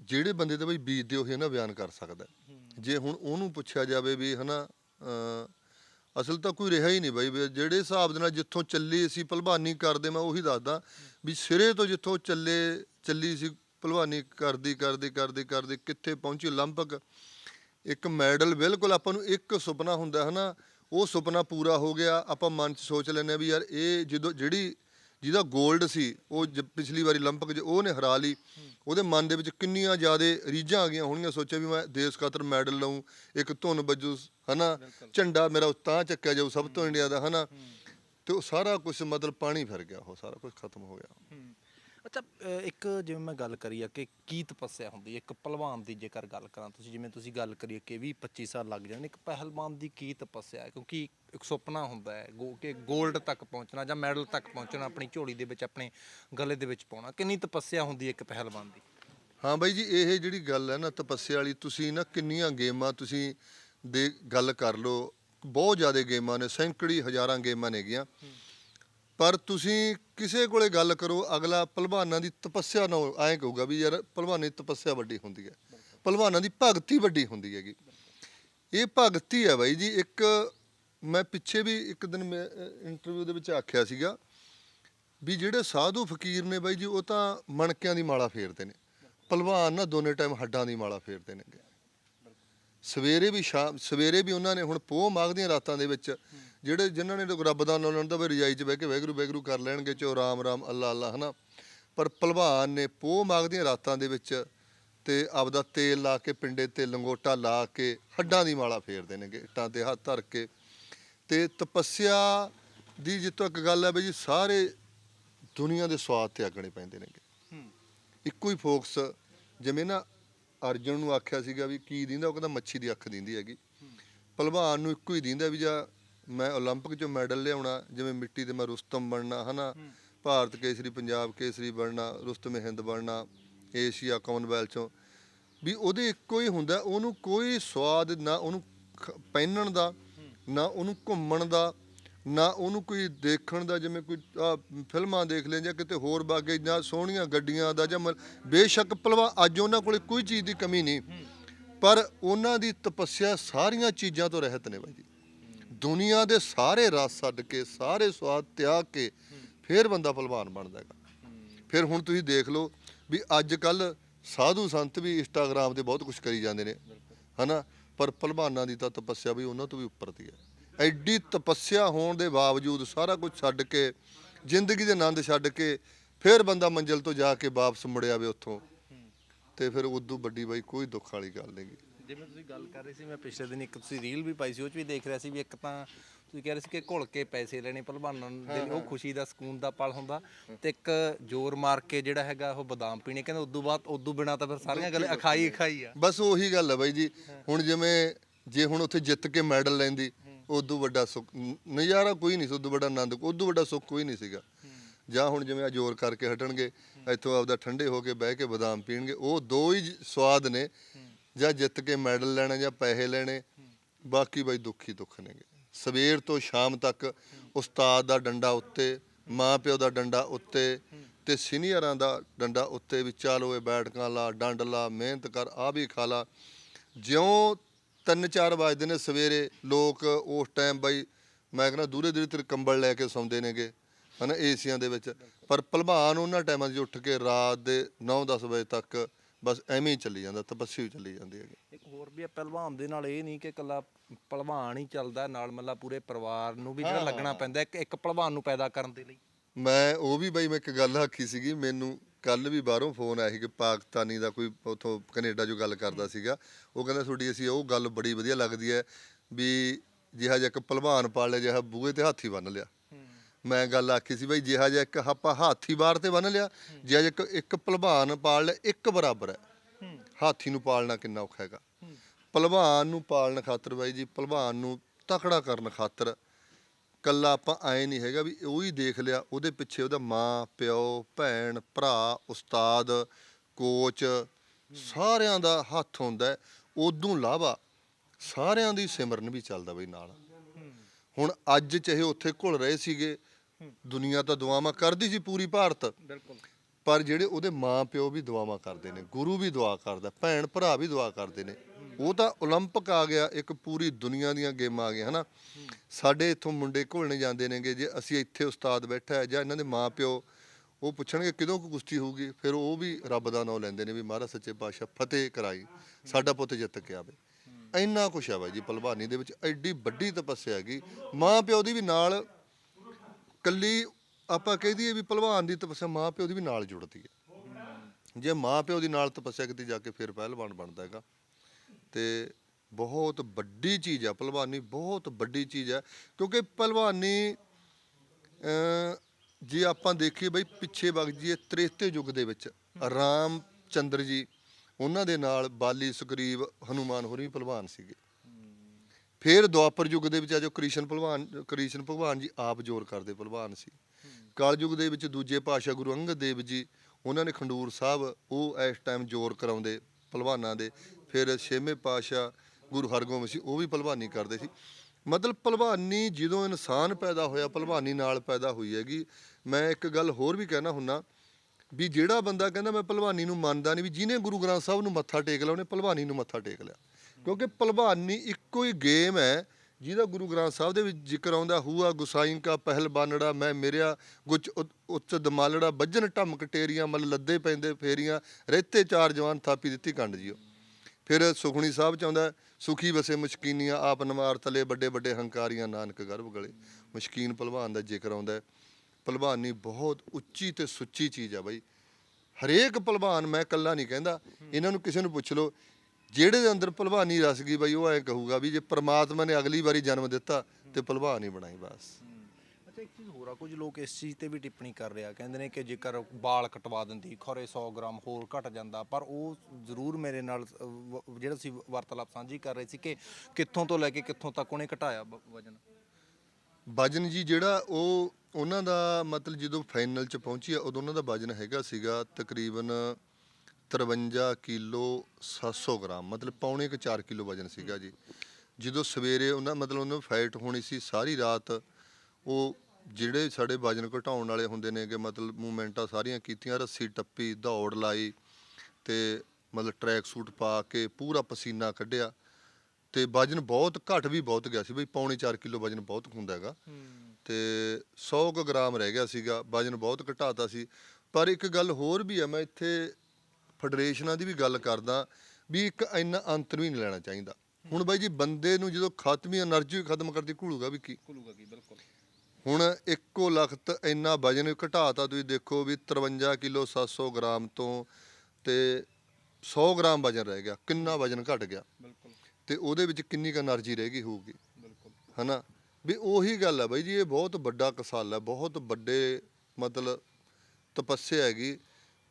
ਜਿਹੜੇ ਬੰਦੇ ਦਾ ਬਈ ਬੀਤਦੇ ਉਹੀ ਨਾ ਬਿਆਨ ਕਰ ਸਕਦਾ ਹੈ। ਜੇ ਹੁਣ ਉਹਨੂੰ ਪੁੱਛਿਆ ਜਾਵੇ ਵੀ ਹਨਾ ਅਮ ਅਸਲ ਤਾਂ ਕੋਈ ਰਿਹਾ ਹੀ ਨਹੀਂ ਬਾਈ ਵੀ ਜਿਹੜੇ ਹਿਸਾਬ ਦੇ ਨਾਲ ਜਿੱਥੋਂ ਚੱਲੀ ਸੀ ਭਲਵਾਨੀ ਕਰਦੇ ਮੈਂ ਉਹੀ ਦੱਸਦਾ ਵੀ ਸਿਰੇ ਤੋਂ ਜਿੱਥੋਂ ਚੱਲੇ ਚੱਲੀ ਸੀ ਭਲਵਾਨੀ ਕਰਦੀ ਕਰਦੀ ਕਰਦੀ ਕਰਦੀ ਕਿੱਥੇ ਪਹੁੰਚੀ 올림픽 ਇੱਕ ਮੈਡਲ ਬਿਲਕੁਲ ਆਪਾਂ ਨੂੰ ਇੱਕ ਸੁਪਨਾ ਹੁੰਦਾ ਹੈ ਨਾ ਉਹ ਸੁਪਨਾ ਪੂਰਾ ਹੋ ਗਿਆ ਆਪਾਂ ਮਨ 'ਚ ਸੋਚ ਲੈਂਦੇ ਆ ਵੀ ਯਾਰ ਇਹ ਜਦੋਂ ਜਿਹੜੀ ਜਿਹਦਾ 골ਡ ਸੀ ਉਹ ਜ- ਪਿਛਲੀ ਵਾਰੀ 올림픽 'ਚ ਉਹਨੇ ਹਰਾ ਲਈ। ਉਹਦੇ ਮਨ ਦੇ ਵਿੱਚ ਕਿੰਨੀਆਂ ਜ਼ਿਆਦਾ ਰੀਝਾਂ ਆ ਗਈਆਂ ਹੋਣਗੀਆਂ ਸੋਚਿਆ ਵੀ ਮੈਂ ਦੇਸ਼ ਖਾਤਰ ਮੈਡਲ ਲਵਾਂ ਇੱਕ ਧੁਨ ਵੱਜੂ ਹਨਾ? ਝੰਡਾ ਮੇਰਾ ਉਹ ਤਾਂ ਚੱਕਿਆ ਜਾਊ ਸਭ ਤੋਂ ਇੰਡੀਆ ਦਾ ਹਨਾ? ਤੇ ਉਹ ਸਾਰਾ ਕੁਝ ਮਤਲਬ ਪਾਣੀ ਫਿਰ ਗਿਆ ਉਹ ਸਾਰਾ ਕੁਝ ਖਤਮ ਹੋ ਗਿਆ। ਅੱਛਾ ਅ, ਇੱਕ ਜਿਵੇਂ ਮੈਂ ਗੱਲ ਕਰੀ ਆ ਕਿ ਕੀ ਤਪੱਸਿਆ ਹੁੰਦੀ ਹੈ ਇੱਕ ਪਹਿਲਵਾਨ ਦੀ ਜੇਕਰ ਗੱਲ ਕਰਾਂ ਤੁਸੀਂ ਜਿਵੇਂ ਤੁਸੀਂ ਗੱਲ ਕਰੀ ਕਿ 20 25 ਸਾਲ ਲੱਗ ਜਾਣ ਇੱਕ ਪਹਿਲਵਾਨ ਦੀ ਕੀ ਤਪੱਸਿਆ ਹੈ ਕਿਉਂਕਿ ਇੱਕ ਸੁਪਨਾ ਹੁੰਦਾ ਹੈ ਗੋ- ਕਿ 골ਡ ਤੱਕ ਪਹੁੰਚਣਾ ਜਾਂ ਮੈਡਲ ਤੱਕ ਪਹੁੰਚਣਾ ਆਪਣੀ ਝੋਲੀ ਦੇ ਵਿੱਚ ਆਪਣੇ ਗਲੇ ਦੇ ਵਿੱਚ ਪਾਉਣਾ ਕਿੰਨੀ ਤਪੱਸਿਆ ਹੁੰਦੀ ਹੈ ਇੱਕ ਪਹਿਲਵਾਨ ਦੀ? ਹਾਂ ਬਾਈ ਜੀ ਇਹ ਜਿਹੜੀ ਗੱਲ ਹੈ ਨਾ ਤਪੱਸਿਆ ਵਾਲੀ ਤੁਸੀਂ ਨਾ ਕਿੰਨੀਆਂ ਗੇਮਾਂ ਤੁਸੀਂ ਦੇ ਗੱਲ ਕਰ ਲਓ ਬਹੁਤ ਜ਼ਿਆਦਾ ਗੇਮਾਂ ਨੇ ਸੈਂਕੜੀ ਹਜ਼ਾਰਾਂ ਗੇਮਾਂ ਨੇਗੀਆਂ ਪਰ ਤੁਸੀਂ ਕਿਸੇ ਕੋਲੇ ਗੱਲ ਕਰੋ, ਅਗਲਾ ਪਹਿਲਵਾਨਾਂ ਦੀ ਤਪੱਸਿਆ ਨਾਲ ਐਂ ਕਹੂਗਾ ਵੀ ਯਾਰ ਪਹਿਲਵਾਨੀ ਦੀ ਤਪੱਸਿਆ ਵੱਡੀ ਹੁੰਦੀ ਹੈ ਪਹਿਲਵਾਨਾਂ ਦੀ ਭਗਤੀ ਵੱਡੀ ਹੁੰਦੀ ਹੈਗੀ। ਇਹ ਭਗਤੀ ਹੈ ਬਾਈ ਜੀ, ਇੱਕ ਮੈਂ ਪਿੱਛੇ ਵੀ ਇੱਕ ਦਿਨ ਮੈਂ ਇੰਟਰਵਿਊ ਦੇ ਵਿੱਚ ਆਖਿਆ ਸੀਗਾ ਵੀ ਜਿਹੜੇ ਸਾਧੂ ਫਕੀਰ ਨੇ ਬਾਈ ਜੀ, ਉਹ ਤਾਂ ਮਣਕਿਆਂ ਦੀ ਮਾਲਾ ਫੇਰਦੇ ਨੇ ਪਹਿਲਵਾਨ ਨਾ ਦੋਨੇ ਟਾਈਮ ਹੱਡਾਂ ਦੀ ਮਾਲਾ ਫੇਰਦੇ ਨੇ ਸਵੇਰੇ ਵੀ ਸ਼ਾਮ, ਸਵੇਰੇ ਵੀ ਉਹਨਾਂ ਨੇ ਹੁਣ ਪੋਹ ਮਾਗਦੀਆਂ ਰਾਤਾਂ ਦੇ ਵਿੱਚ ਜਿਹੜੇ ਜਿਨ੍ਹਾਂ ਨੇ ਰੱਬ ਦਾ ਨਾਮ ਲੈਣ ਦਾ ਵੀ ਰਜਾਈ 'ਚ ਬਹਿ ਕੇ ਵੈਗਰੂ ਵੈਗਰੂ ਕਰ ਲੈਣਗੇ ਚੋ ਰਾਮ ਰਾਮ ਅੱਲਾ ਅੱਲਾ ਹਨਾ। ਪਰ ਪਹਿਲਵਾਨ ਨੇ ਪੋਹ ਮਾਘ ਦੀਆਂ ਰਾਤਾਂ ਦੇ ਵਿੱਚ ਤੇ ਆਪਦਾ ਤੇਲ ਲਾ ਕੇ ਪਿੰਡੇ ਤੇ ਲੰਗੋਟਾ ਲਾ ਕੇ ਹੱਡਾਂ ਦੀ ਮਾਲਾ ਫੇਰਦੇ ਨੇਗੇ ਇੱਟਾਂ ਤੇ ਹੱਥ ਧਰ ਕੇ। ਤੇ ਤਪੱਸਿਆ ਦੀ ਜਿੱਤੋਂ ਇੱਕ ਗੱਲ ਹੈ ਬਈ ਜੀ ਸਾਰੇ ਦੁਨੀਆ ਦੇ ਸਵਾਦ ਤੇ ਆਗਣੇ ਪੈਂਦੇ ਨੇਗੇ। ਇੱਕੋ ਹੀ ਫੋਕਸ ਜਿਵੇਂ ਨਾ ਅਰਜਨ ਨੂੰ ਆਖਿਆ ਸੀਗਾ ਵੀ ਕੀ ਦਿੰਦਾ ਉਹ ਕਹਿੰਦਾ ਮੱਛੀ ਦੀ ਅੱਖ ਦਿੰਦੀ ਹੈਗੀ। ਪਹਿਲਵਾਨ ਨੂੰ ਇੱਕੋ ਹੀ ਦਿੰਦਾ ਵੀ ਜਾਂ ਮੈਂ 올림픽 'ਚੋਂ ਮੈਡਲ ਲਿਆਉਣਾ ਜਿਵੇਂ ਮਿੱਟੀ ਤੇ ਮੈਂ ਰੁਸਤਮ ਬਣਨਾ ਹਨਾ ਭਾਰਤ ਕੇਸਰੀ ਪੰਜਾਬ ਕੇਸਰੀ ਬਣਨਾ ਰੁਸਤਮ ਹਿੰਦ ਬਣਨਾ ਏਸ਼ੀਆ ਕਾਮਨਵੈਲਥ ਚੋਂ ਵੀ ਉਹਦੇ ਇੱਕੋ ਹੀ ਹੁੰਦਾ ਉਹਨੂੰ ਕੋਈ ਸਵਾਦ ਨਾ ਉਹਨੂੰ ਖ- ਪਹਿਨਣ ਦਾ ਨਾ ਉਹਨੂੰ ਘੁੰਮਣ ਦਾ ਨਾ ਉਹਨੂੰ ਕੋਈ ਦੇਖਣ ਦਾ ਜਿਵੇਂ ਕੋਈ ਆਹ ਫਿਲਮਾਂ ਦੇਖ ਲੈ ਜਾਂ ਕਿਤੇ ਹੋਰ ਬਾਗੇ ਜਾਂ ਸੋਹਣੀਆਂ ਗੱਡੀਆਂ ਦਾ ਜਾਂ ਮ- ਬੇਸ਼ੱਕ ਭਲਵਾ ਅੱਜ ਉਹਨਾਂ ਕੋਲੇ ਕੋਈ ਚੀਜ਼ ਦੀ ਕਮੀ ਨਹੀਂ ਪਰ ਉਹਨਾਂ ਦੀ ਤਪੱਸਿਆ ਸਾਰੀਆਂ ਚੀਜ਼ਾਂ ਤੋਂ ਰਹਿਤ ਨੇ ਬਾਈ ਜੀ ਦੁਨੀਆ ਦੇ ਸਾਰੇ ਰਸ ਛੱਡ ਕੇ, ਸਾਰੇ ਸਵਾਦ ਤਿਆਗ ਕੇ ਫਿਰ ਬੰਦਾ ਭਲਵਾਨ ਬਣਦਾ ਹੈਗਾ। ਫਿਰ ਹੁਣ ਤੁਸੀਂ ਦੇਖ ਲਓ ਵੀ ਅੱਜ ਕੱਲ ਸਾਧੂ ਸੰਤ ਵੀ ਇੰਸਟਾਗ੍ਰam ਤੇ ਬਹੁਤ ਕੁਝ ਕਰੀ ਜਾਂਦੇ ਨੇ, ਹਨਾ? ਪਰ ਭਲਵਾਨਾਂ ਦੀ ਤਾਂ ਤਪੱਸਿਆ ਵੀ ਉਹਨਾਂ ਤੋਂ ਵੀ ਉੱਪਰ ਦੀ ਹੈ। ਐਡੀ ਤਪੱਸਿਆ ਹੋਣ ਦੇ ਬਾਵਜੂਦ ਸਾਰਾ ਕੁਝ ਛੱਡ ਕੇ, ਜ਼ਿੰਦਗੀ ਦੇ ਆਨੰਦ ਛੱਡ ਕੇ ਫਿਰ ਬੰਦਾ ਮੰਜ਼ਿਲ ਤੋਂ ਜਾ ਕੇ ਵਾਪਸ ਮੁੜਿਆ ਵੇ ਉੱਥੋਂ। ਤੇ ਫਿਰ ਉਦੋਂ ਵੱਡੀ ਬਾਈ ਕੋਈ ਦੁੱਖ ਵਾਲੀ ਗੱਲ ਨਹੀਂ ਜਿਵੇਂ ਤੁਸੀਂ ਗੱਲ ਕਰ ਰਹੇ ਸੀ ਮੈਂ ਪਿਛਲੇ ਦਿਨ ਇੱਕ ਤੁਸੀਂ ਰੀਲ ਵੀ ਪਾਈ ਸੀ ਉਹ ਚ ਵੀ ਦੇਖ ਰਿਹਾ ਸੀ ਵੀ ਇੱਕ ਤਾਂ ਤੁਸੀਂ ਕਹਿ ਰਹੇ ਸੀ ਕਿ ਘੁਲ ਕੇ ਪੈਸੇ ਲੈਣੇ ਭਲਵਾਨਾਂ ਦੇ ਲਈ ਉਹ ਖੁਸ਼ੀ ਦਾ ਸਕੂਨ ਦਾ ਪਲ ਹੁੰਦਾ ਤੇ ਇੱਕ ਜ਼ੋਰ ਮਾਰ ਕੇ ਜਿਹੜਾ ਹੈਗਾ ਉਹ ਬਦਾਮ ਪੀਣੇ ਕਹਿੰਦੇ ਉਦੋਂ ਬਾਅਦ ਉਦੋਂ ਬਿਨਾ ਤਾਂ ਫਿਰ ਸਾਰੀਆਂ ਗੱਲਾਂ ਅਖਾਈ ਅਖਾਈ ਆ। ਬਸ ਉਹੀ ਗੱਲ ਹੈ ਬਾਈ ਜੀ। ਹੁਣ ਜਿਵੇਂ ਜੇ ਹੁਣ ਉੱਥੇ ਜਿੱਤ ਕੇ ਮੈਡਲ ਲੈਂਦੀ ਉਦੋਂ ਵੱਡਾ ਸੁੱਖ ਨਜ਼ਾਰਾ ਕੋਈ ਨਹੀਂ ਸੀ ਉਦੋਂ ਵੱਡਾ ਆਨੰਦ ਉਦੋਂ ਵੱਡਾ ਸੁੱਖ ਕੋਈ ਨਹੀਂ ਸੀਗਾ। ਜਾਂ ਹੁਣ ਜਿਵੇਂ ਆ ਜ਼ੋਰ ਕਰਕੇ ਹਟਣਗੇ ਇੱਥੋਂ ਆਪਦਾ ਠੰਡੇ ਹੋ ਕੇ ਬਹਿ ਕੇ ਬਦਾਮ ਪੀਣਗੇ ਉਹ ਦੋ ਹੀ ਸਵਾਦ ਨੇ। ਜਾਂ ਜਿੱਤ ਕੇ ਮੈਡਲ ਲੈਣਾ ਜਾਂ ਪੈਸੇ ਲੈਣੇ, ਬਾਕੀ ਬਾਈ ਦੁੱਖ ਹੀ ਦੁੱਖ ਨੇਗੇ। ਸਵੇਰ ਤੋਂ ਸ਼ਾਮ ਤੱਕ ਉਸਤਾਦ ਦਾ ਡੰਡਾ ਉੱਤੇ, ਮਾਂ ਪਿਓ ਦਾ ਡੰਡਾ ਉੱਤੇ ਤੇ ਸੀਨੀਅਰਾਂ ਦਾ ਡੰਡਾ ਉੱਤੇ ਵੀ ਚੱਲ ਓਏ ਬੈਠਕਾਂ ਲਾ, ਡੰਡ ਲਾ, ਮਿਹਨਤ ਕਰ ਆ ਵੀ ਖਾ ਲਾ। ਜਿਉਂ ਤਿੰਨ ਚਾਰ ਵਜਦੇ ਨੇ ਸਵੇਰੇ, ਲੋਕ ਉਸ ਟਾਈਮ ਬਾਈ ਮੈਂ ਕਹਿੰਦਾ ਦੂਰੇ ਦੂਰੇ ਤੇ ਕੰਬਲ ਲੈ ਕੇ ਸੌਂਦੇ ਨੇਗੇ, ਹਨਾ ਏਸੀਆਂ ਦੇ ਵਿੱਚ। ਪਰ ਭਲਵਾਨ ਉਹਨਾਂ ਟਾਈਮਾਂ 'ਚ ਉੱਠ ਕੇ ਰਾਤ ਦੇ 9-10 ਵਜੇ ਤੱਕ ਬਸ ਐਵੇਂ ਹੀ ਚੱਲੀ ਜਾਂਦਾ ਤਪੱਸੀ ਵੀ ਚੱਲੀ ਜਾਂਦੀ ਹੈਗੀ। ਇੱਕ ਹੋਰ ਵੀ ਆ ਪਹਿਲਵਾਨ ਦੇ ਨਾਲ ਇਹ ਨਹੀਂ ਕਿ ਇਕੱਲਾ ਪਹਿਲਵਾਨ ਹੀ ਚੱਲਦਾ ਨਾਲ ਮੱਲਾ ਪੂਰੇ ਪਰਿਵਾਰ ਨੂੰ ਵੀ ਜਿਹੜਾ ਲੱਗਣਾ ਪੈਂਦਾ ਇੱਕ ਇੱਕ ਪਹਿਲਵਾਨ ਨੂੰ ਪੈਦਾ ਕਰਨ ਦੇ ਲਈ। ਮੈਂ ਉਹ ਵੀ ਬਾਈ ਮੈਂ ਇੱਕ ਗੱਲ ਆਖੀ ਸੀਗੀ ਮੈਨੂੰ ਕੱਲ ਵੀ ਬਾਹਰੋਂ ਫੋਨ ਆਇਆ ਸੀ ਕਿ ਪਾਕਿਸਤਾਨੀ ਦਾ ਕੋਈ ਉਥੋਂ ਕੈਨੇਡਾ ਜੋ ਗੱਲ ਕਰਦਾ ਸੀਗਾ। ਉਹ ਕਹਿੰਦਾ ਤੁਹਾਡੀ ਅਸੀਂ ਉਹ ਗੱਲ ਬੜੀ ਵਧੀਆ ਲੱਗਦੀ ਹੈ ਵੀ ਜਿਹਾ ਜਿਹਾ ਇੱਕ ਭਲਵਾਨ ਪਾਲ ਲਿਆ ਜਿਹਾ ਬੂਹੇ ਤੇ ਹਾਥੀ ਬੰਨ ਲਿਆ। ਮੈਂ ਗੱਲ ਆਖੀ ਸੀ ਬਈ ਜਿਹਾ ਜਿਹਾ ਇੱਕ ਆਪਾਂ ਹਾਥੀ ਬਾਰ ਤੇ ਬੰਨ ਲਿਆ ਜਿਹਾ ਜਿਹਾ ਇੱਕ ਇੱਕ ਭਲਵਾਨ ਪਾਲ ਲਿਆ ਇੱਕ ਬਰਾਬਰ ਹੈ। ਹਾਥੀ ਨੂੰ ਪਾਲਣਾ ਕਿੰਨਾ ਔਖਾ ਹੈਗਾ। ਭਲਵਾਨ ਨੂੰ ਪਾਲਣ ਖਾਤਰ ਬਾਈ ਜੀ ਭਲਵਾਨ ਨੂੰ ਤਕੜਾ ਕਰਨ ਖਾਤਰ ਕੱਲਾ ਆਪਾਂ ਐ ਨਹੀਂ ਹੈਗਾ ਵੀ ਉਹ ਹੀ ਦੇਖ ਲਿਆ ਉਹਦੇ ਪਿੱਛੇ ਉਹਦਾ ਮਾਂ ਪਿਓ ਭੈਣ ਭਰਾ ਉਸਤਾਦ ਕੋਚ ਸਾਰਿਆਂ ਦਾ ਹੱਥ ਹੁੰਦਾ ਹੈ। ਉਦੋਂ ਇਲਾਵਾ ਸਾਰਿਆਂ ਦੀ ਸਿਮਰਨ ਵੀ ਚੱਲਦਾ ਬਈ ਨਾਲ। ਹੁਣ ਅੱਜ ਚਾਹੇ ਉੱਥੇ ਘੁਲ ਰਹੇ ਸੀਗੇ ਦੁਨੀਆ ਤਾਂ ਦੁਆਵਾਂ ਕਰਦੀ ਸੀ ਪੂਰੀ ਭਾਰਤ ਬਿਲਕੁਲ ਪਰ ਜਿਹੜੇ ਉਹਦੇ ਮਾਂ ਪਿਓ ਵੀ ਦੁਆਵਾਂ ਕਰਦੇ ਨੇ ਗੁਰੂ ਵੀ ਦੁਆ ਕਰਦਾ ਭੈਣ ਭਰਾ ਵੀ ਦੁਆ ਕਰਦੇ ਨੇ ਉਹ ਤਾਂ 올림픽 ਆ ਗਿਆ ਇੱਕ ਪੂਰੀ ਦੁਨੀਆ ਦੀਆਂ ਗੇਮਾਂ ਆ ਗਈਆਂ ਹਨਾ ਸਾਡੇ ਇੱਥੋਂ ਮੁੰਡੇ ਘੁਲਣੇ ਜਾਂਦੇ ਨੇਗੇ ਜੇ ਅਸੀਂ ਇੱਥੇ ਉਸਤਾਦ ਬੈਠਾ ਹੈ ਜਾਂ ਇਹਨਾਂ ਦੇ ਮਾਂ ਪਿਓ ਉਹ ਪੁੱਛਣਗੇ ਕਿਦੋਂ ਕੁ ਕੁਸ਼ਤੀ ਹੋਊਗੀ ਫਿਰ ਉਹ ਵੀ ਰੱਬ ਦਾ ਨਾਮ ਲੈਂਦੇ ਨੇ ਵੀ ਮਹਾਰਾਜ ਸੱਚੇ ਪਾਤਸ਼ਾਹ ਫਤਿਹ ਕਰਾਈ ਸਾਡਾ ਪੁੱਤ ਜਿੱਤ ਕੇ ਆਵੇ ਇੰਨਾ ਕੁਛ ਆ ਬਾਈ ਜੀ ਭਲਵਾਨੀ ਦੇ ਵਿੱਚ ਐਡੀ ਵੱਡੀ ਤਪੱਸਿਆ ਹੈਗੀ ਮਾਂ ਪਿਓ ਦੀ ਵੀ ਨਾਲ ਕੱਲੀ ਆਪਾਂ ਕਹਿ ਦਈਏ ਵੀ ਭਲਵਾਨ ਦੀ ਤਪੱਸਿਆ ਮਾਂ ਪਿਓ ਦੀ ਵੀ ਨਾਲ ਜੁੜਦੀ ਹੈ। ਜੇ ਮਾਂ ਪਿਓ ਦੀ ਨਾਲ ਤਪੱਸਿਆ ਕੀਤੀ ਜਾ ਕੇ ਫਿਰ ਪਹਿਲਵਾਨ ਬਣਦਾ ਹੈਗਾ। ਤੇ ਬਹੁਤ ਵੱਡੀ ਚੀਜ਼ ਹੈ, ਭਲਵਾਨੀ ਬਹੁਤ ਵੱਡੀ ਚੀਜ਼ ਹੈ, ਕਿਉਂਕਿ ਭਲਵਾਨੀ ਜੇ ਆਪਾਂ ਦੇਖੀਏ ਬਈ ਪਿੱਛੇ ਵਗ ਜੀਏ ਤ੍ਰੇਤੇ ਯੁੱਗ ਦੇ ਵਿੱਚ ਰਾਮ ਚੰਦਰ ਜੀ, ਉਹਨਾਂ ਦੇ ਨਾਲ ਬਾਲੀ ਸੁਗਰੀਵ ਹਨੂਮਾਨ ਹੋਰੀ ਭਲਵਾਨ ਸੀਗੇ। ਫਿਰ ਦੁਆਪਰ ਯੁੱਗ ਦੇ ਵਿੱਚ ਆ ਜੋ ਕ੍ਰਿਸ਼ਨ ਭਲਵਾਨ ਕ੍ਰਿਸ਼ਨ ਭਗਵਾਨ ਜੀ ਆਪ ਜੋਰ ਕਰਦੇ ਭਲਵਾਨ ਸੀ। ਕਲ ਯੁੱਗ ਦੇ ਵਿੱਚ ਦੂਜੇ ਪਾਤਸ਼ਾਹ ਗੁਰੂ ਅੰਗਦ ਦੇਵ ਜੀ ਉਹਨਾਂ ਨੇ ਖੰਡੂਰ ਸਾਹਿਬ ਉਹ ਇਸ ਟਾਈਮ ਜੋਰ ਕਰਾਉਂਦੇ ਭਲਵਾਨਾਂ ਦੇ। ਫਿਰ ਛੇਵੇਂ ਪਾਤਸ਼ਾਹ ਗੁਰੂ ਹਰਗੋਬਿੰਦ ਸੀ ਉਹ ਵੀ ਭਲਵਾਨੀ ਕਰਦੇ ਸੀ। ਮਤਲਬ ਭਲਵਾਨੀ ਜਦੋਂ ਇਨਸਾਨ ਪੈਦਾ ਹੋਇਆ ਭਲਵਾਨੀ ਨਾਲ ਪੈਦਾ ਹੋਈ ਹੈਗੀ। ਮੈਂ ਇੱਕ ਗੱਲ ਹੋਰ ਵੀ ਕਹਿਣਾ ਹੁੰਨਾ ਵੀ ਜਿਹੜਾ ਬੰਦਾ ਕਹਿੰਦਾ ਮੈਂ ਭਲਵਾਨੀ ਨੂੰ ਮੰਨਦਾ ਨਹੀਂ ਵੀ ਜਿਹਨੇ ਗੁਰੂ ਗ੍ਰੰਥ ਸਾਹਿਬ ਨੂੰ ਮੱਥਾ ਟੇਕ ਲਿਆ ਉਹਨੇ ਭਲਵਾਨੀ ਨੂੰ ਮੱਥਾ ਟੇਕ ਲਿਆ। ਕਿਉਂਕਿ ਭਲਵਾਨੀ ਇੱਕੋ ਹੀ ਗੇਮ ਹੈ ਜਿਹਦਾ ਗੁਰੂ ਗ੍ਰੰਥ ਸਾਹਿਬ ਦੇ ਵਿੱਚ ਜ਼ਿਕਰ ਆਉਂਦਾ ਹੂਆ ਗੁਸਾਈਂ ਕਾ ਪਹਿਲ ਬਾਨੜਾ ਮੈਂ ਮੇਰਿਆ ਗੁੱਚ ਉੱਚ ਦਮਾਲੜਾ ਵੱਜਣ ਢਮਕ ਟੇਰੀਆਂ ਮਲ ਲੱਦੇ ਪੈਂਦੇ ਫੇਰੀਆਂ ਰਹਿਤੇ ਚਾਰ ਜਵਾਨ ਥਾਪੀ ਦਿੱਤੀ ਕੰਡ ਜਿਓ। ਫਿਰ ਸੁਖਣੀ ਸਾਹਿਬ ਚ ਆਉਂਦਾ ਸੁਖੀ ਵਸੇ ਮੁਸ਼ਕੀਨੀਆਂ ਆਪ ਨਮਾਰ ਤਲੇ ਵੱਡੇ ਵੱਡੇ ਹੰਕਾਰੀਆਂ ਨਾਨਕ ਗਰਭ ਗਲੇ। ਮੁਸ਼ਕੀਨ ਭਲਵਾਨ ਦਾ ਜ਼ਿਕਰ ਆਉਂਦਾ। ਭਲਵਾਨੀ ਬਹੁਤ ਉੱਚੀ ਤੇ ਸੁੱਚੀ ਚੀਜ਼ ਆ ਬਾਈ। ਹਰੇਕ ਭਲਵਾਨ ਮੈਂ ਇਕੱਲਾ ਨਹੀਂ ਕਹਿੰਦਾ ਇਹਨਾਂ ਨੂੰ ਕਿਸੇ ਨੂੰ ਪੁੱਛ ਲਓ ਜਿਹੜੇ ਦੇ ਅੰਦਰ ਭਲਵਾਨੀ ਰਸ ਗਈ ਬਾਈ ਉਹ ਐ ਕਹੂਗਾ ਵੀ ਜੇ ਪ੍ਰਮਾਤਮਾ ਨੇ ਅਗਲੀ ਵਾਰੀ ਜਨਮ ਦਿੱਤਾ ਤੇ ਭਲਵਾਨ ਹੀ ਬਣਾਈ ਬਸ। ਅੱਛਾ ਇੱਕ ਚੀਜ਼ ਹੋਰ ਆ ਕੁਝ ਲੋਕ ਇਸ ਚੀਜ਼ ਤੇ ਵੀ ਟਿੱਪਣੀ ਕਰ ਰਿਹਾ ਕਹਿੰਦੇ ਨੇ ਕਿ ਜੇਕਰ ਵਾਲ ਕਟਵਾ ਦਿੰਦੀ ਖਰੇ 100 ਗ੍ਰਾਮ ਹੋਰ ਘਟ ਜਾਂਦਾ ਪਰ ਉਹ ਜ਼ਰੂਰ ਮੇਰੇ ਨਾਲ ਅ, ਵ- ਜਿਹੜਾ ਸੀ ਵਾਰਤਾਲਾਪ ਸਾਂਝੀ ਕਰ ਰਹੇ ਸੀ ਕਿ ਕਿੱਥੋਂ ਤੋਂ ਲੈ ਕੇ ਕਿੱਥੋਂ ਤੱਕ ਉਹਨੇ ਘਟਾਇਆ ਬ- ਵਜਨ? ਵਜਨ ਜੀ ਜਿਹੜਾ ਉਹ ਉਹਨਾਂ ਦਾ ਮਤਲਬ ਜਦੋਂ ਫਾਈਨਲ ਚ ਪਹੁੰਚੀ ਆ ਉਦੋਂ ਉਹਨਾਂ ਦਾ ਵਜਨ ਹੈਗਾ ਸੀਗਾ ਤਕਰੀਬਨ 53 ਕਿਲੋ 700 ਗ੍ਰਾਮ, ਮਤਲਬ ਪੌਣੇ ਕੁ 4 ਕਿਲੋ ਵਜਨ ਸੀਗਾ ਜੀ। ਜਦੋਂ ਸਵੇਰੇ ਉਹਨਾਂ, ਮਤਲਬ ਉਹਨਾਂ ਫੈਟ ਹੋਣੀ ਸੀ, ਸਾਰੀ ਰਾਤ ਉਹ ਜਿਹੜੇ ਸਾਡੇ ਵਜਨ ਘਟਾਉਣ ਵਾਲੇ ਹੁੰਦੇ ਨੇ ਕਿ ਮਤਲਬ ਮੂਵਮੈਂਟਾਂ ਸਾਰੀਆਂ ਕੀਤੀਆਂ, ਰੱਸੀ ਟੱਪੀ, ਦੌੜ ਲਾਈ ਤੇ ਮਤਲਬ ਟਰੈਕ ਸੂਟ ਪਾ ਕੇ ਪੂਰਾ ਪਸੀਨਾ ਕੱਢਿਆ ਤੇ ਵਜਨ ਬਹੁਤ ਘਟ ਵੀ ਬਹੁਤ ਗਿਆ ਸੀ ਬਈ, ਪੌਣੇ 4 ਕਿਲੋ ਵਜਨ ਬਹੁਤ ਹੁੰਦਾ ਹੈਗਾ। ਤੇ 100 ਕੁ ਗ੍ਰਾਮ ਰਹਿ ਗਿਆ ਸੀਗਾ, ਵਜਨ ਬਹੁਤ ਘਟਾਤਾ ਸੀ। ਪਰ ਇੱਕ ਗੱਲ ਹੋਰ ਵੀ ਹੈ ਮੈਂ ਇੱਥੇ ਫੈਡਰੇਸ਼ਨਾਂ ਦੀ ਵੀ ਗੱਲ ਕਰਦਾ ਵੀ ਇੱਕ ਇੰਨਾ ਅੰਤਰ ਵੀ ਨਹੀਂ ਲੈਣਾ ਚਾਹੀਦਾ। ਹੁਣ ਬਾਈ ਜੀ ਬੰਦੇ ਨੂੰ ਜਦੋਂ ਖਾਤਮੀ એનર્ਜੀ ਖਤਮ ਕਰਦੀ ਘੂਲੂਗਾ ਵੀ ਕੀ? ਘੂਲੂਗਾ ਕੀ ਬਿਲਕੁਲ। ਹੁਣ ਇੱਕੋ ਲਖਤ ਇੰਨਾ ਵਜਨ ਘਟਾਤਾ ਤੁਸੀਂ ਦੇਖੋ ਵੀ 53 ਕਿਲੋ 700 ਗ੍ਰਾਮ ਤੋਂ ਤੇ 100 ਗ੍ਰਾਮ ਵਜਨ ਰਹਿ ਗਿਆ ਕਿੰਨਾ ਵਜਨ ਘਟ ਗਿਆ। ਬਿਲਕੁਲ। ਤੇ ਉਹਦੇ ਵਿੱਚ ਕਿੰਨੀ ਕੁ એનર્ਜੀ ਰਹਿ ਗਈ ਹੋਊਗੀ। ਬਿਲਕੁਲ। ਹਨਾ? ਵੀ ਉਹੀ ਗੱਲ ਹੈ ਬਾਈ ਜੀ ਇਹ ਬਹੁਤ ਵੱਡਾ ਕਸਾਲ ਹੈ ਬਹੁਤ ਵੱਡੇ ਮਤਲਬ ਤਪੱਸਿਆ ਹੈਗੀ।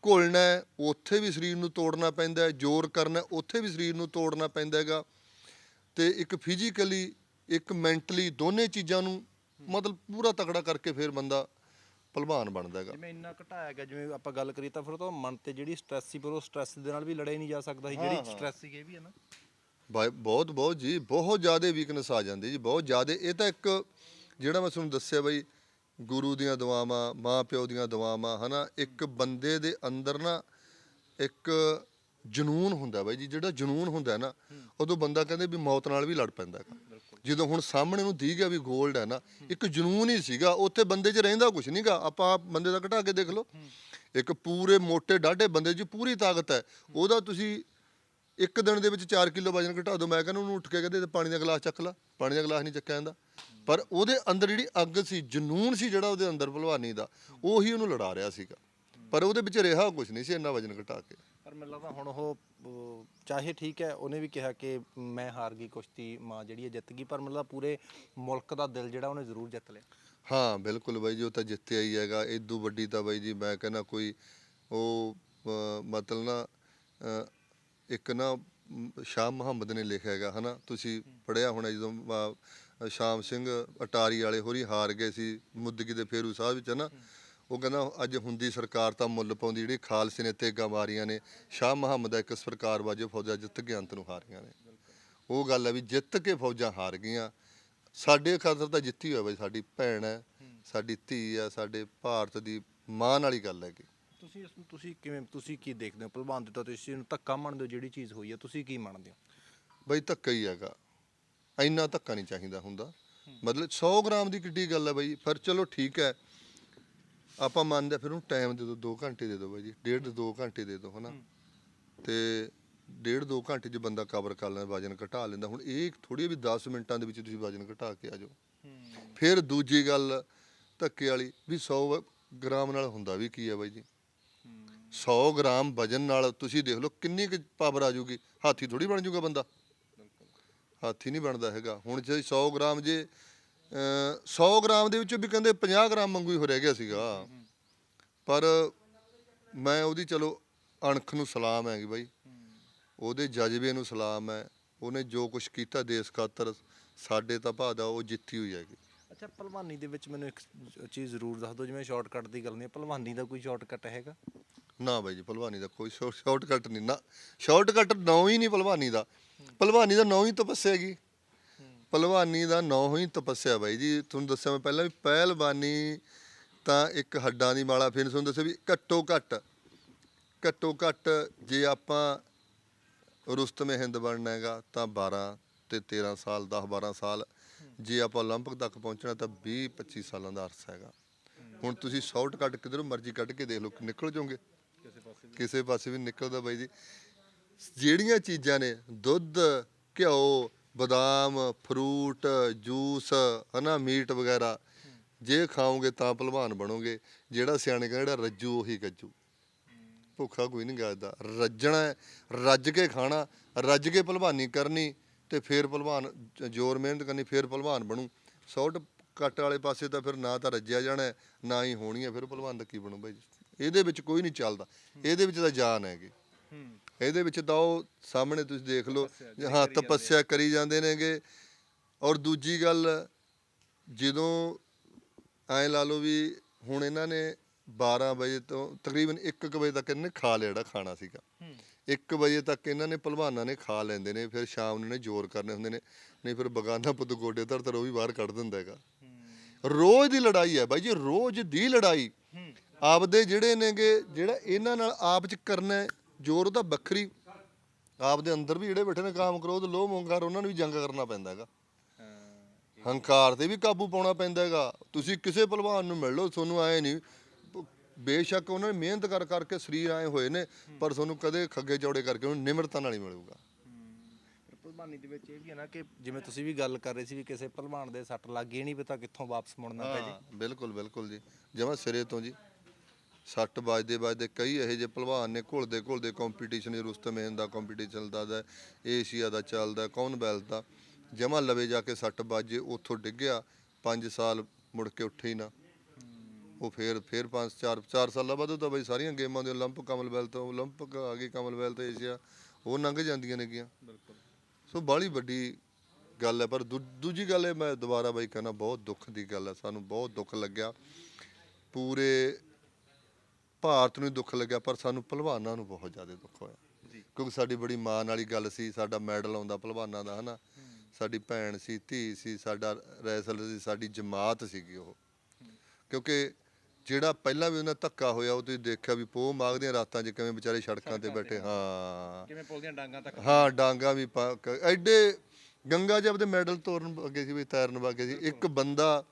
ਘੁਲਣਾ ਉੱਥੇ ਵੀ ਸਰੀਰ ਨੂੰ ਤੋੜਨਾ ਪੈਂਦਾ ਹੈ ਜ਼ੋਰ ਕਰਨਾ ਉੱਥੇ ਵੀ ਸਰੀਰ ਨੂੰ ਤੋੜਨਾ ਪੈਂਦਾ ਹੈਗਾ। ਤੇ ਇੱਕ ਫਿਜ਼ੀਕਲੀ ਇੱਕ ਮੈਂਟਲੀ ਦੋਨੇ ਚੀਜ਼ਾਂ ਨੂੰ ਮਤਲਬ ਪੂਰਾ ਤਕੜਾ ਕਰਕੇ ਫਿਰ ਬੰਦਾ ਭਲਵਾਨ ਬਣਦਾ ਹੈਗਾ। ਜਿਵੇਂ ਇੰਨਾ ਘਟਾਇਆ ਗਿਆ ਜਿਵੇਂ ਆਪਾਂ ਗੱਲ ਕਰੀ ਤਾਂ ਫਿਰ ਤਾਂ ਮਨ ਤੇ ਜਿਹੜੀ ਸਟ੍ਰੈਸ ਸੀ ਪਰ ਉਹ ਸਟ੍ਰੈਸ ਦੇ ਨਾਲ ਵੀ ਲੜਿਆ ਨਹੀਂ ਜਾ ਸਕਦਾ ਸੀ ਜਿਹੜੀ ਸਟ੍ਰੈਸ ਸੀ ਇਹ ਵੀ ਹੈ ਨਾ। ਬਾਈ- ਬਹੁਤ ਬਹੁਤ ਜੀ ਬਹੁਤ ਜ਼ਿਆਦਾ ਵੀਕਨੈਸ ਆ ਜਾਂਦੀ ਜੀ ਬਹੁਤ ਜ਼ਿਆਦਾ। ਇਹ ਤਾਂ ਇੱਕ ਜਿਹੜਾ ਮੈਂ ਤੁਹਾਨੂੰ ਦੱਸਿਆ ਬਈ ਗੁਰੂ ਦੀਆਂ ਦੁਆਵਾਂ ਮਾਂ ਪਿਓ ਦੀਆਂ ਦੁਆਵਾਂ ਹਨਾ? ਇੱਕ ਬੰਦੇ ਦੇ ਅੰਦਰ ਨਾ ਇੱਕ ਜਨੂਨ ਹੁੰਦਾ ਬਾਈ ਜੀ ਜਿਹੜਾ ਜਨੂਨ ਹੁੰਦਾ ਨਾ ਉਦੋਂ ਬੰਦਾ ਕਹਿੰਦੇ ਵੀ ਮੌਤ ਨਾਲ ਵੀ ਲੜ ਪੈਂਦਾ ਹੈਗਾ ਜਦੋਂ ਹੁਣ ਸਾਹਮਣੇ ਨੂੰ ਦੀ ਗਿਆ ਵੀ 골ਡ ਹੈ ਨਾ ਇੱਕ ਜਨੂਨ ਹੀ ਸੀਗਾ ਉੱਥੇ ਬੰਦੇ 'ਚ ਰਹਿੰਦਾ ਕੁਝ ਨਹੀਂਗਾ ਆਪਾਂ ਆਪ ਬੰਦੇ ਦਾ ਘਟਾ ਕੇ ਦੇਖ ਲਓ। ਇੱਕ ਪੂਰੇ ਮੋٹے ਡਾਢੇ ਬੰਦੇ 'ਚ ਪੂਰੀ ਤਾਕਤ ਹੈ। ਉਹਦਾ ਤੁਸੀਂ ਇੱਕ ਦਿਨ ਦੇ ਵਿੱਚ 4 ਕਿਲੋ ਵਜਨ ਘਟਾ ਦਿਓ ਮੈਂ ਕਹਿੰਦਾ ਉਹਨੂੰ ਉੱਠ ਕੇ ਕਹਿੰਦੇ ਪਾਣੀ ਦਾ ਗਲਾਸ ਚੱਕ ਲਾ। ਪਾਣੀ ਦਾ ਗਲਾਸ ਨਹੀਂ ਚੱਕਿਆ ਜਾਂਦਾ। ਪਰ ਉਹਦੇ ਅੰਦਰ ਜਿਹੜੀ ਅੱਗ ਸੀ ਜਨੂਨ ਸੀ ਜਿਹੜਾ ਉਹਦੇ ਅੰਦਰ ਭਲਵਾਨੀ ਦਾ ਉਹੀ ਉਹਨੂੰ ਲੜਾ ਰਿਹਾ ਸੀਗਾ। ਪਰ ਉਹਦੇ ਵਿੱਚ ਰਿਹਾ ਕੁਝ ਨਹੀਂ ਸੀ ਇੰਨਾ ਵਜਨ ਘਟਾ ਕੇ। ਪਰ ਮੈਨੂੰ ਲੱਗਦਾ ਹੁਣ ਉਹ ਚਾਹੇ ਠੀਕ ਹੈ ਉਹਨੇ ਵੀ ਕਿਹਾ ਕਿ ਮੈਂ ਹਾਰ ਗਈ ਕੁਸ਼ਤੀ ਮਾਂ ਜਿਹੜੀ ਹੈ ਜਿੱਤ ਗਈ ਪਰ ਮੈਨੂੰ ਲੱਗਦਾ ਪੂਰੇ ਮੁਲਕ ਦਾ ਦਿਲ ਜਿਹੜਾ ਉਹਨੇ ਜ਼ਰੂਰ ਜਿੱਤ ਲਿਆ। ਹਾਂ ਬਿਲਕੁਲ ਬਾਈ ਜੀ ਉਹ ਤਾਂ ਜਿੱਤਿਆ ਹੀ ਹੈਗਾ। ਇਦੋਂ ਵੱਡੀ ਤਾਂ ਬਾਈ ਜੀ ਮੈਂ ਕਹਿੰਦਾ ਕੋਈ ਉਹ ਮਤਲਬ ਨਾ ਇੱਕ ਨਾ ਮ, ਸ਼ਾਹ ਮੁਹੰਮਦ ਨੇ ਲਿਖਿਆ ਹੈਗਾ ਹਨਾ? ਤੁਸੀਂ ਪੜਿਆ ਹੋਣਾ ਜਦੋਂ ਅਹ, ਸ਼ਾਮ ਸਿੰਘ ਅਟਾਰੀ ਵਾਲੇ ਹੋਰੀ ਹਾਰ ਗਏ ਸੀ ਮੁੱਦਗੀ ਦੇ ਫੇਰੂ ਸਾਹਿਬ ਵਿੱਚ ਹਨਾ? ਉਹ ਕਹਿੰਦਾ ਅੱਜ ਹੁੰਦੀ ਸਰਕਾਰ ਤਾਂ ਮੁੱਲ ਪਾਉਂਦੀ ਜਿਹੜੀ ਖਾਲਸੇ ਨੇ ਤੇਗਾ ਮਾਰੀਆਂ ਨੇ ਸ਼ਾਹ ਮੁਹੰਮਦ ਦਾ ਇੱਕ ਸਰਕਾਰ ਵਾਜੋ ਫੌਜਾਂ ਜਿੱਤ ਕੇ ਅੰਤ ਨੂੰ ਹਾਰੀਆਂ ਨੇ। ਉਹ ਗੱਲ ਹੈ ਵੀ ਜਿੱਤ ਕੇ ਫੌਜਾਂ ਹਾਰ ਗਈਆਂ ਸਾਡੇ ਖਾਤਰ ਤਾਂ ਜਿੱਤੀ ਹੋਇਆ ਬਈ ਸਾਡੀ ਭੈਣ ਹੈ ਸਾਡੀ ਧੀ ਹੈ ਸਾਡੇ ਭਾਰਤ ਦੀ ਮਾਣ ਵਾਲੀ ਗੱਲ ਹੈਗੀ। ਤੁਸੀਂ ਇਸ ਨੂੰ ਤੁਸੀਂ ਕਿਵੇਂ ਤੁਸੀਂ ਕੀ ਦੇਖਦੇ ਹੋ? ਭਲਵਾਨ ਦੇ ਤਾਂ ਤੁਸੀਂ ਇਹਨੂੰ ਧੱਕਾ ਮੰਨਦੇ ਹੋ ਜਿਹੜੀ ਚੀਜ਼ ਹੋਈ ਹੈ ਤੁਸੀਂ ਕੀ ਮੰਨਦੇ ਹੋ? ਬਈ ਧੱਕਾ ਹੀ ਹੈਗਾ। ਇੰਨਾ ਧੱਕਾ ਨਹੀਂ ਚਾਹੀਦਾ ਹੁੰਦਾ। ਮਤਲਬ 100 ਗ੍ਰਾਮ ਦੀ ਕਿੱਡੀ ਗੱਲ ਹੈ ਬਈ। ਫਿਰ ਚਲੋ ਠੀਕ ਹੈ। ਆਪਾਂ ਮੰਨਦੇ ਫਿਰ ਉਹਨੂੰ ਟਾਈਮ ਦੇ ਦਿਓ 2 ਘੰਟੇ ਦੇ ਦਿਓ ਬਾਈ ਜੀ। ਡੇਢ 2 ਘੰਟੇ ਦੇ ਦਿਓ ਹਨਾ? ਤੇ ਡੇਢ 2 ਘੰਟੇ 'ਚ ਬੰਦਾ ਕਵਰ ਕਰ ਲੈਂਦਾ ਵਜਨ ਘਟਾ ਲੈਂਦਾ। ਹੁਣ ਇਹ ਥੋੜੀ ਵੀ 10 ਮਿੰਟਾਂ ਦੇ ਵਿੱਚ ਤੁਸੀਂ ਵਜਨ ਘਟਾ ਕੇ ਆ ਜਾਓ। ਫਿਰ ਦੂਜੀ ਗੱਲ ਧੱਕੇ ਵਾਲੀ ਵੀ 100 ਗ੍ਰਾਮ ਨਾਲ ਹੁੰਦਾ ਵੀ ਕੀ ਹੈ ਬਾਈ ਜੀ? 100 ਗ੍ਰਾਮ ਵਜਨ ਨਾਲ ਤੁਸੀਂ ਦੇਖ ਲਓ ਕਿੰਨੀ ਕੁ ਪਾਵਰ ਆ ਜਾਊਗੀ। ਹਾਥੀ ਥੋੜੀ ਬਣ ਜਾਊਗਾ ਬੰਦਾ। ਹਾਥੀ ਨਹੀਂ ਬਣਦਾ ਹੈਗਾ। ਹੁਣ ਜੇ 100 ਗ੍ਰਾਮ ਜੇ ਅਹ, 100 ਗ੍ਰਾਮ ਦੇ ਵਿੱਚੋਂ ਵੀ ਕਹਿੰਦੇ 50 ਗ੍ਰਾਮ ਮੰਗੂ ਹੀ ਹੋ ਰਹਿ ਗਿਆ ਸੀਗਾ। ਪਰ ਮੈਂ ਉਹਦੀ ਚਲੋ ਅਣਖ ਨੂੰ ਸਲਾਮ ਹੈਗੀ ਬਾਈ। ਉਹਦੇ ਜਜ਼ਬੇ ਨੂੰ ਸਲਾਮ ਹੈ। ਉਹਨੇ ਜੋ ਕੁਝ ਕੀਤਾ ਦੇਸ਼ ਖਾਤਰ ਸਾਡੇ ਤਾਂ ਭਾਦਾ ਉਹ ਜਿੱਤੀ ਹੋਈ ਹੈਗੀ। ਅੱਛਾ ਭਲਵਾਨੀ ਦੇ ਵਿੱਚ ਮੈਨੂੰ ਇੱਕ ਚੀਜ਼ ਜ਼ਰੂਰ ਦੱਸ ਦਿਓ ਜਿਵੇਂ ਸ਼ਾਰਟਕਟ ਦੀ ਗੱਲ ਨਹੀਂ ਭਲਵਾਨੀ ਦਾ ਕੋਈ ਸ਼ਾਰਟਕਟ ਹੈਗਾ? ਨਾ ਬਾਈ ਜੀ ਭਲਵਾਨੀ ਦਾ ਕੋਈ ਸ਼ਾਰਟਕਟ ਨਹੀਂ ਨਾ ਸ਼ਾਰਟਕਟ ਨਾਂ ਹੀ ਨਹੀਂ ਭਲਵਾਨੀ ਦਾ ਭਲਵਾਨੀ ਦਾ ਨਾਂ ਹੀ ਤਪੱਸਿਆ ਹੈਗੀ ਭਲਵਾਨੀ ਦਾ ਨਾਂ ਹੀ ਤਪੱਸਿਆ ਬਾਈ ਜੀ ਤੁਹਾਨੂੰ ਦੱਸਿਆ ਮੈਂ ਪਹਿਲਾਂ ਵੀ ਪਹਿਲਵਾਨੀ ਤਾਂ ਇੱਕ ਹੱਡਾਂ ਦੀ ਮਾਲਾ ਫਿਰ ਤੁਹਾਨੂੰ ਦੱਸਿਆ ਵੀ ਘੱਟੋ ਘੱਟ ਘੱਟੋ ਘੱਟ ਜੇ ਆਪਾਂ ਰੁਸਤਮੇ ਹਿੰਦ ਬਣਨਾ ਹੈਗਾ ਤਾਂ 12 ਤੇ 13 ਸਾਲ 10 12 ਸਾਲ ਜੇ ਆਪਾਂ 올림픽 ਤੱਕ ਪਹੁੰਚਣਾ ਤਾਂ 20 25 ਸਾਲਾਂ ਦਾ ਅਰਸਾ ਹੈਗਾ ਹੁਣ ਤੁਸੀਂ ਸ਼ਾਰਟਕਟ ਕਿਧਰੋਂ ਮਰਜ਼ੀ ਕੱਢ ਕੇ ਦੇਖ ਲਓ ਨਿਕਲ ਜਾਓਗੇ ਕਿਸੇ ਪਾਸੇ ਕਿਸੇ ਪਾਸੇ ਵੀ ਨਿਕਲਦਾ ਬਾਈ ਜੀ। ਜਿਹੜੀਆਂ ਚੀਜ਼ਾਂ ਨੇ ਦੁੱਧ ਘਿਓ ਬਦਾਮ ਫਰੂਟ ਜੂਸ ਹਨਾ ਮੀਟ ਵਗੈਰਾ ਜੇ ਖਾਓਗੇ ਤਾਂ ਭਲਵਾਨ ਬਣੋਗੇ। ਜਿਹੜਾ ਸਿਆਣੇ ਕਹਿੰਦਾ ਜਿਹੜਾ ਰੱਜੂ ਉਹੀ ਗੱਜੂ ਭੁੱਖਾ ਕੋਈ ਨਹੀਂ ਗੱਜਦਾ। ਰੱਜਣਾ ਹੈ, ਰੱਜ ਕੇ ਖਾਣਾ ਰੱਜ ਕੇ ਭਲਵਾਨੀ ਕਰਨੀ ਤੇ ਫੇਰ ਭਲਵਾਨ ਜ਼ੋਰ ਮਿਹਨਤ ਕਰਨੀ ਫੇਰ ਭਲਵਾਨ ਬਣੂ। ਸ਼ਾਰਟ ਕੱਟ ਵਾਲੇ ਪਾਸੇ ਤਾਂ ਫਿਰ ਨਾ ਤਾਂ ਰੱਜਿਆ ਜਾਣਾ ਹੈ, ਨਾ ਹੀ ਹੋਣੀ ਹੈ ਫਿਰ ਭਲਵਾਨ ਦਾ ਕੀ ਬਣੂ ਬਾਈ ਜੀ? ਇਹਦੇ ਵਿੱਚ ਕੋਈ ਨਹੀਂ ਚੱਲਦਾ। ਇਹਦੇ ਵਿੱਚ ਤਾਂ ਜਾਨ ਹੈਗੀ। ਇਹਦੇ ਵਿੱਚ ਤਾਂ ਉਹ ਸਾਹਮਣੇ ਤੁਸੀਂ ਦੇਖ ਲਓ ਹਾਂ ਤਪੱਸਿਆ ਕਰੀ ਜਾਂਦੇ ਨੇਗੇ। ਔਰ ਦੂਜੀ ਗੱਲ ਜਦੋਂ ਐਂ ਲਾ ਲਓ ਵੀ ਹੁਣ ਇਹਨਾਂ ਨੇ 12 ਵਜੇ ਤੋਂ ਤਕਰੀਬਨ 1 ਵਜੇ ਤੱਕ ਇਹਨਾਂ ਨੇ ਖਾ ਲਿਆ ਜਿਹੜਾ ਖਾਣਾ ਸੀਗਾ। 1 ਵਜੇ ਤੱਕ ਇਹਨਾਂ ਨੇ ਪਹਿਲਵਾਨਾਂ ਨੇ ਖਾ ਲੈਂਦੇ ਨੇ ਫਿਰ ਸ਼ਾਮ ਨੂੰ ਇਹਨੇ ਜ਼ੋਰ ਕਰਨੇ ਹੁੰਦੇ ਨੇ ਨਹੀਂ ਫਿਰ ਬਗਾਨਾ ਪੁੱਤ ਗੋਡੇ ਧਰ ਧਰ ਉਹ ਵੀ ਬਾਹਰ ਕੱਢ ਦਿੰਦਾ ਹੈਗਾ। ਰੋਜ਼ ਦੀ ਲੜਾਈ ਹੈ ਬਾਈ ਜੀ ਰੋਜ਼ ਦੀ ਲੜਾਈ। ਆਪਦੇ ਜਿਹੜੇ ਨੇਗੇ ਜਿਹੜਾ ਇਹਨਾਂ ਨਾਲ ਆਪ ਚ ਕਰਨਾ ਜ਼ੋਰ ਉਹਦਾ ਵੱਖਰੀ। ਆਪਦੇ ਅੰਦਰ ਵੀ ਜਿਹੜੇ ਬੈਠੇ ਨੇ ਕਾਮ ਕ੍ਰੋਧ ਲੋਭ ਮੋਹੰਕਾਰ ਉਹਨਾਂ ਨੂੰ ਵੀ ਜੰਗ ਕਰਨਾ ਪੈਂਦਾ ਹੈਗਾ। ਹੰਕਾਰ ਤੇ ਵੀ ਕਾਬੂ ਪਾਉਣਾ ਪੈਂਦਾ ਹੈਗਾ। ਤੁਸੀਂ ਕਿਸੇ ਪਹਿਲਵਾਨ ਨੂੰ ਮਿਲ ਲਓ ਤੁਹਾਨੂੰ ਆਏ ਨਹੀਂ ਬੇਸ਼ੱਕ ਉਹਨਾਂ ਨੇ ਮਿਹਨਤ ਕਰ ਕਰਕੇ ਸਰੀਰ ਆਏ ਹੋਏ ਨੇ ਪਰ ਤੁਹਾਨੂੰ ਕਦੇ ਖੱਗੇ ਚੌੜੇ ਕਰਕੇ ਉਹਨੂੰ ਨਿਮਰਤਾ ਨਾਲ ਹੀ ਮਿਲੂਗਾ। ਭਲਵਾਨੀ ਦੇ ਵਿੱਚ ਇਹ ਵੀ ਹੈ ਨਾ ਕਿ ਜਿਵੇਂ ਤੁਸੀਂ ਵੀ ਗੱਲ ਕਰ ਰਹੇ ਸੀ ਵੀ ਕਿਸੇ ਭਲਵਾਨ ਦੇ ਸੱਟ ਲੱਗ ਗਈ ਨਹੀਂ ਪਤਾ ਕਿੱਥੋਂ ਵਾਪਸ ਮੁੜਨਾ ਪੈ ਜੇ। ਬਿਲਕੁਲ ਬਿਲਕੁਲ ਜੀ। ਜਮਾ ਸਿਰੇ ਤੋਂ ਜੀ। ਸੱਟ ਵੱਜਦੇ ਵੱਜਦੇ ਕਈ ਇਹੋ ਜਿਹੇ ਪਹਿਲਵਾਨ ਨੇ ਘੁਲਦੇ ਘੁਲਦੇ ਕੰਪੀਟੀਸ਼ਨ ਰੁਸਤਮੇਨ ਦਾ ਕੰਪੀਟੀਸ਼ਨ ਚੱਲਦਾ ਦਾ ਏਸ਼ੀਆ ਦਾ ਚੱਲਦਾ ਕੌਨਵੈਲਥ ਦਾ ਜਮਾ ਲਵੇ ਜਾ ਕੇ ਸੱਟ ਵੱਜੇ ਉੱਥੋਂ ਡਿੱਗਿਆ 5 ਸਾਲ ਮੁੜ ਕੇ ਉੱਠੇ ਹੀ ਨਾ ਉਹ ਫੇਰ ਫੇਰ 5 4 4 ਸਾਲਾਂ ਬਾਅਦ ਉਹ ਤਾਂ ਬਈ ਸਾਰੀਆਂ ਗੇਮਾਂ ਦੇ 올림픽 ਕਮਨਵੈਲਥ 올림픽 ਆ ਗਈ ਕਮਨਵੈਲਥ ਏਸ਼ੀਆ ਉਹ ਲੰਘ ਜਾਂਦੀਆਂ ਨੇਗੀਆਂ ਬਿਲਕੁਲ ਸੋ ਬਾਹਲੀ ਵੱਡੀ ਗੱਲ ਹੈ ਪਰ ਦੂ- ਦੂਜੀ ਗੱਲ ਹੈ ਮੈਂ ਦੁਬਾਰਾ ਬਾਈ ਕਹਿੰਦਾ ਬਹੁਤ ਦੁੱਖ ਦੀ ਗੱਲ ਹੈ ਸਾਨੂੰ ਬਹੁਤ ਦੁੱਖ ਲੱਗਿਆ ਪੂਰੇ ਭਾਰਤ ਨੂੰ ਦੁੱਖ ਲੱਗਿਆ ਪਰ ਸਾਨੂੰ ਪਹਿਲਵਾਨਾਂ ਨੂੰ ਬਹੁਤ ਜ਼ਿਆਦਾ ਦੁੱਖ ਹੋਇਆ। ਕਿਉਂਕਿ ਸਾਡੀ ਬੜੀ ਮਾਣ ਵਾਲੀ ਗੱਲ ਸੀ ਸਾਡਾ ਮੈਡਲ ਆਉਂਦਾ ਪਹਿਲਵਾਨਾਂ ਦਾ ਹਨਾ? ਸਾਡੀ ਭੈਣ ਸੀ ਧੀ ਸੀ ਸਾਡਾ ਰੈਸਲ ਸੀ ਸਾਡੀ ਜਮਾਤ ਸੀਗੀ ਉਹ। ਕਿਉਂਕਿ ਜਿਹੜਾ ਪਹਿਲਾਂ ਵੀ ਉਹਨਾਂ ਧੱਕਾ ਹੋਇਆ ਉਹ ਤੁਸੀਂ ਦੇਖਿਆ ਵੀ ਪੋਹ ਮਾਗਦੀਆਂ ਰਾਤਾਂ 'ਚ ਕਿਵੇਂ ਵਿਚਾਰੇ ਸੜਕਾਂ ਤੇ ਬੈਠੇ ਹਾਂ। ਕਿਵੇਂ ਪੁੱਲ ਦੀਆਂ ਡਾਂਗਾਂ ਤੱਕ ਹਾਂ ਡਾਂਗਾ ਵੀ ਐਡੇ ਗੰਗਾ ਜੀ ਆਪਦੇ ਮੈਡਲ ਤੋਰਨ ਅੱਗੇ ਸੀ ਵੀ ਤੈਰਨ ਵਾਗੇ ਸੀ। ਇੱਕ ਬੰਦਾ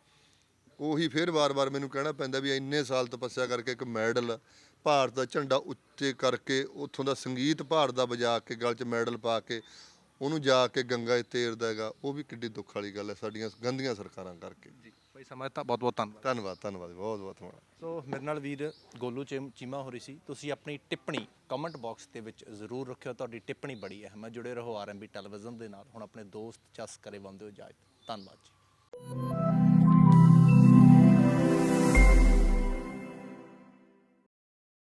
ਉਹੀ ਫੇਰ ਵਾਰ-ਵਾਰ ਮੈਨੂੰ ਕਹਿਣਾ ਪੈਂਦਾ ਵੀ ਇੰਨੇ ਸਾਲ ਤਪੱਸਿਆ ਕਰਕੇ ਇੱਕ ਮੈਡਲ ਭਾਰਤ ਦਾ ਝੰਡਾ ਉੱਚੇ ਕਰਕੇ ਉੱਥੋਂ ਦਾ ਸੰਗੀਤ ਭਾਰਤ ਦਾ ਵਜਾ ਕੇ ਗਲ 'ਚ ਮੈਡਲ ਪਾ ਕੇ ਉਹਨੂੰ ਜਾ ਕੇ ਗੰਗਾ 'ਚ ਤੇਰਦਾ ਹੈਗਾ ਉਹ ਵੀ ਕਿੱਡੀ ਦੁੱਖ ਵਾਲੀ ਗੱਲ ਹੈ ਸਾਡੀਆਂ ਗੰਦੀਆਂ ਸਰਕਾਰਾਂ ਕਰਕੇ। ਜੀ ਭਾਈ ਸਮਾਂ ਤਾਂ ਬਹੁਤ ਬਹੁਤ ਧੰਨਵਾਦ। ਧੰਨਵਾਦ ਧੰਨਵਾਦ ਬਹੁਤ ਬਹੁਤ ਤੁਹਾਡਾ ਸੋ ਮੇਰੇ ਨਾਲ ਵੀਰ ਗੋਲੂ ਚੀਮ- ਚੀਮਾ ਹੋ ਰਹੀ ਸੀ ਤੁਸੀਂ ਆਪਣੀ ਟਿੱਪਣੀ ਕਮੈਂਟ ਬਾਕਸ ਦੇ ਵਿੱਚ ਜ਼ਰੂਰ ਰੱਖਿਓ ਤੁਹਾਡੀ ਟਿੱਪਣੀ ਬੜੀ ਅਹਿਮ ਹੈ ਜੁੜੇ ਰਹੋ ਆਰਐਮਬੀ ਟੈਲੀਵਿਜ਼ਨ ਦੇ ਨਾਲ ਹੁਣ ਆਪਣੇ ਦੋਸਤ ਚਸ ਕਰੇ ਬੰਦੇ ਹੋ ਇਜਾਜ਼ਤ ਧੰਨਵਾਦ ਜੀ।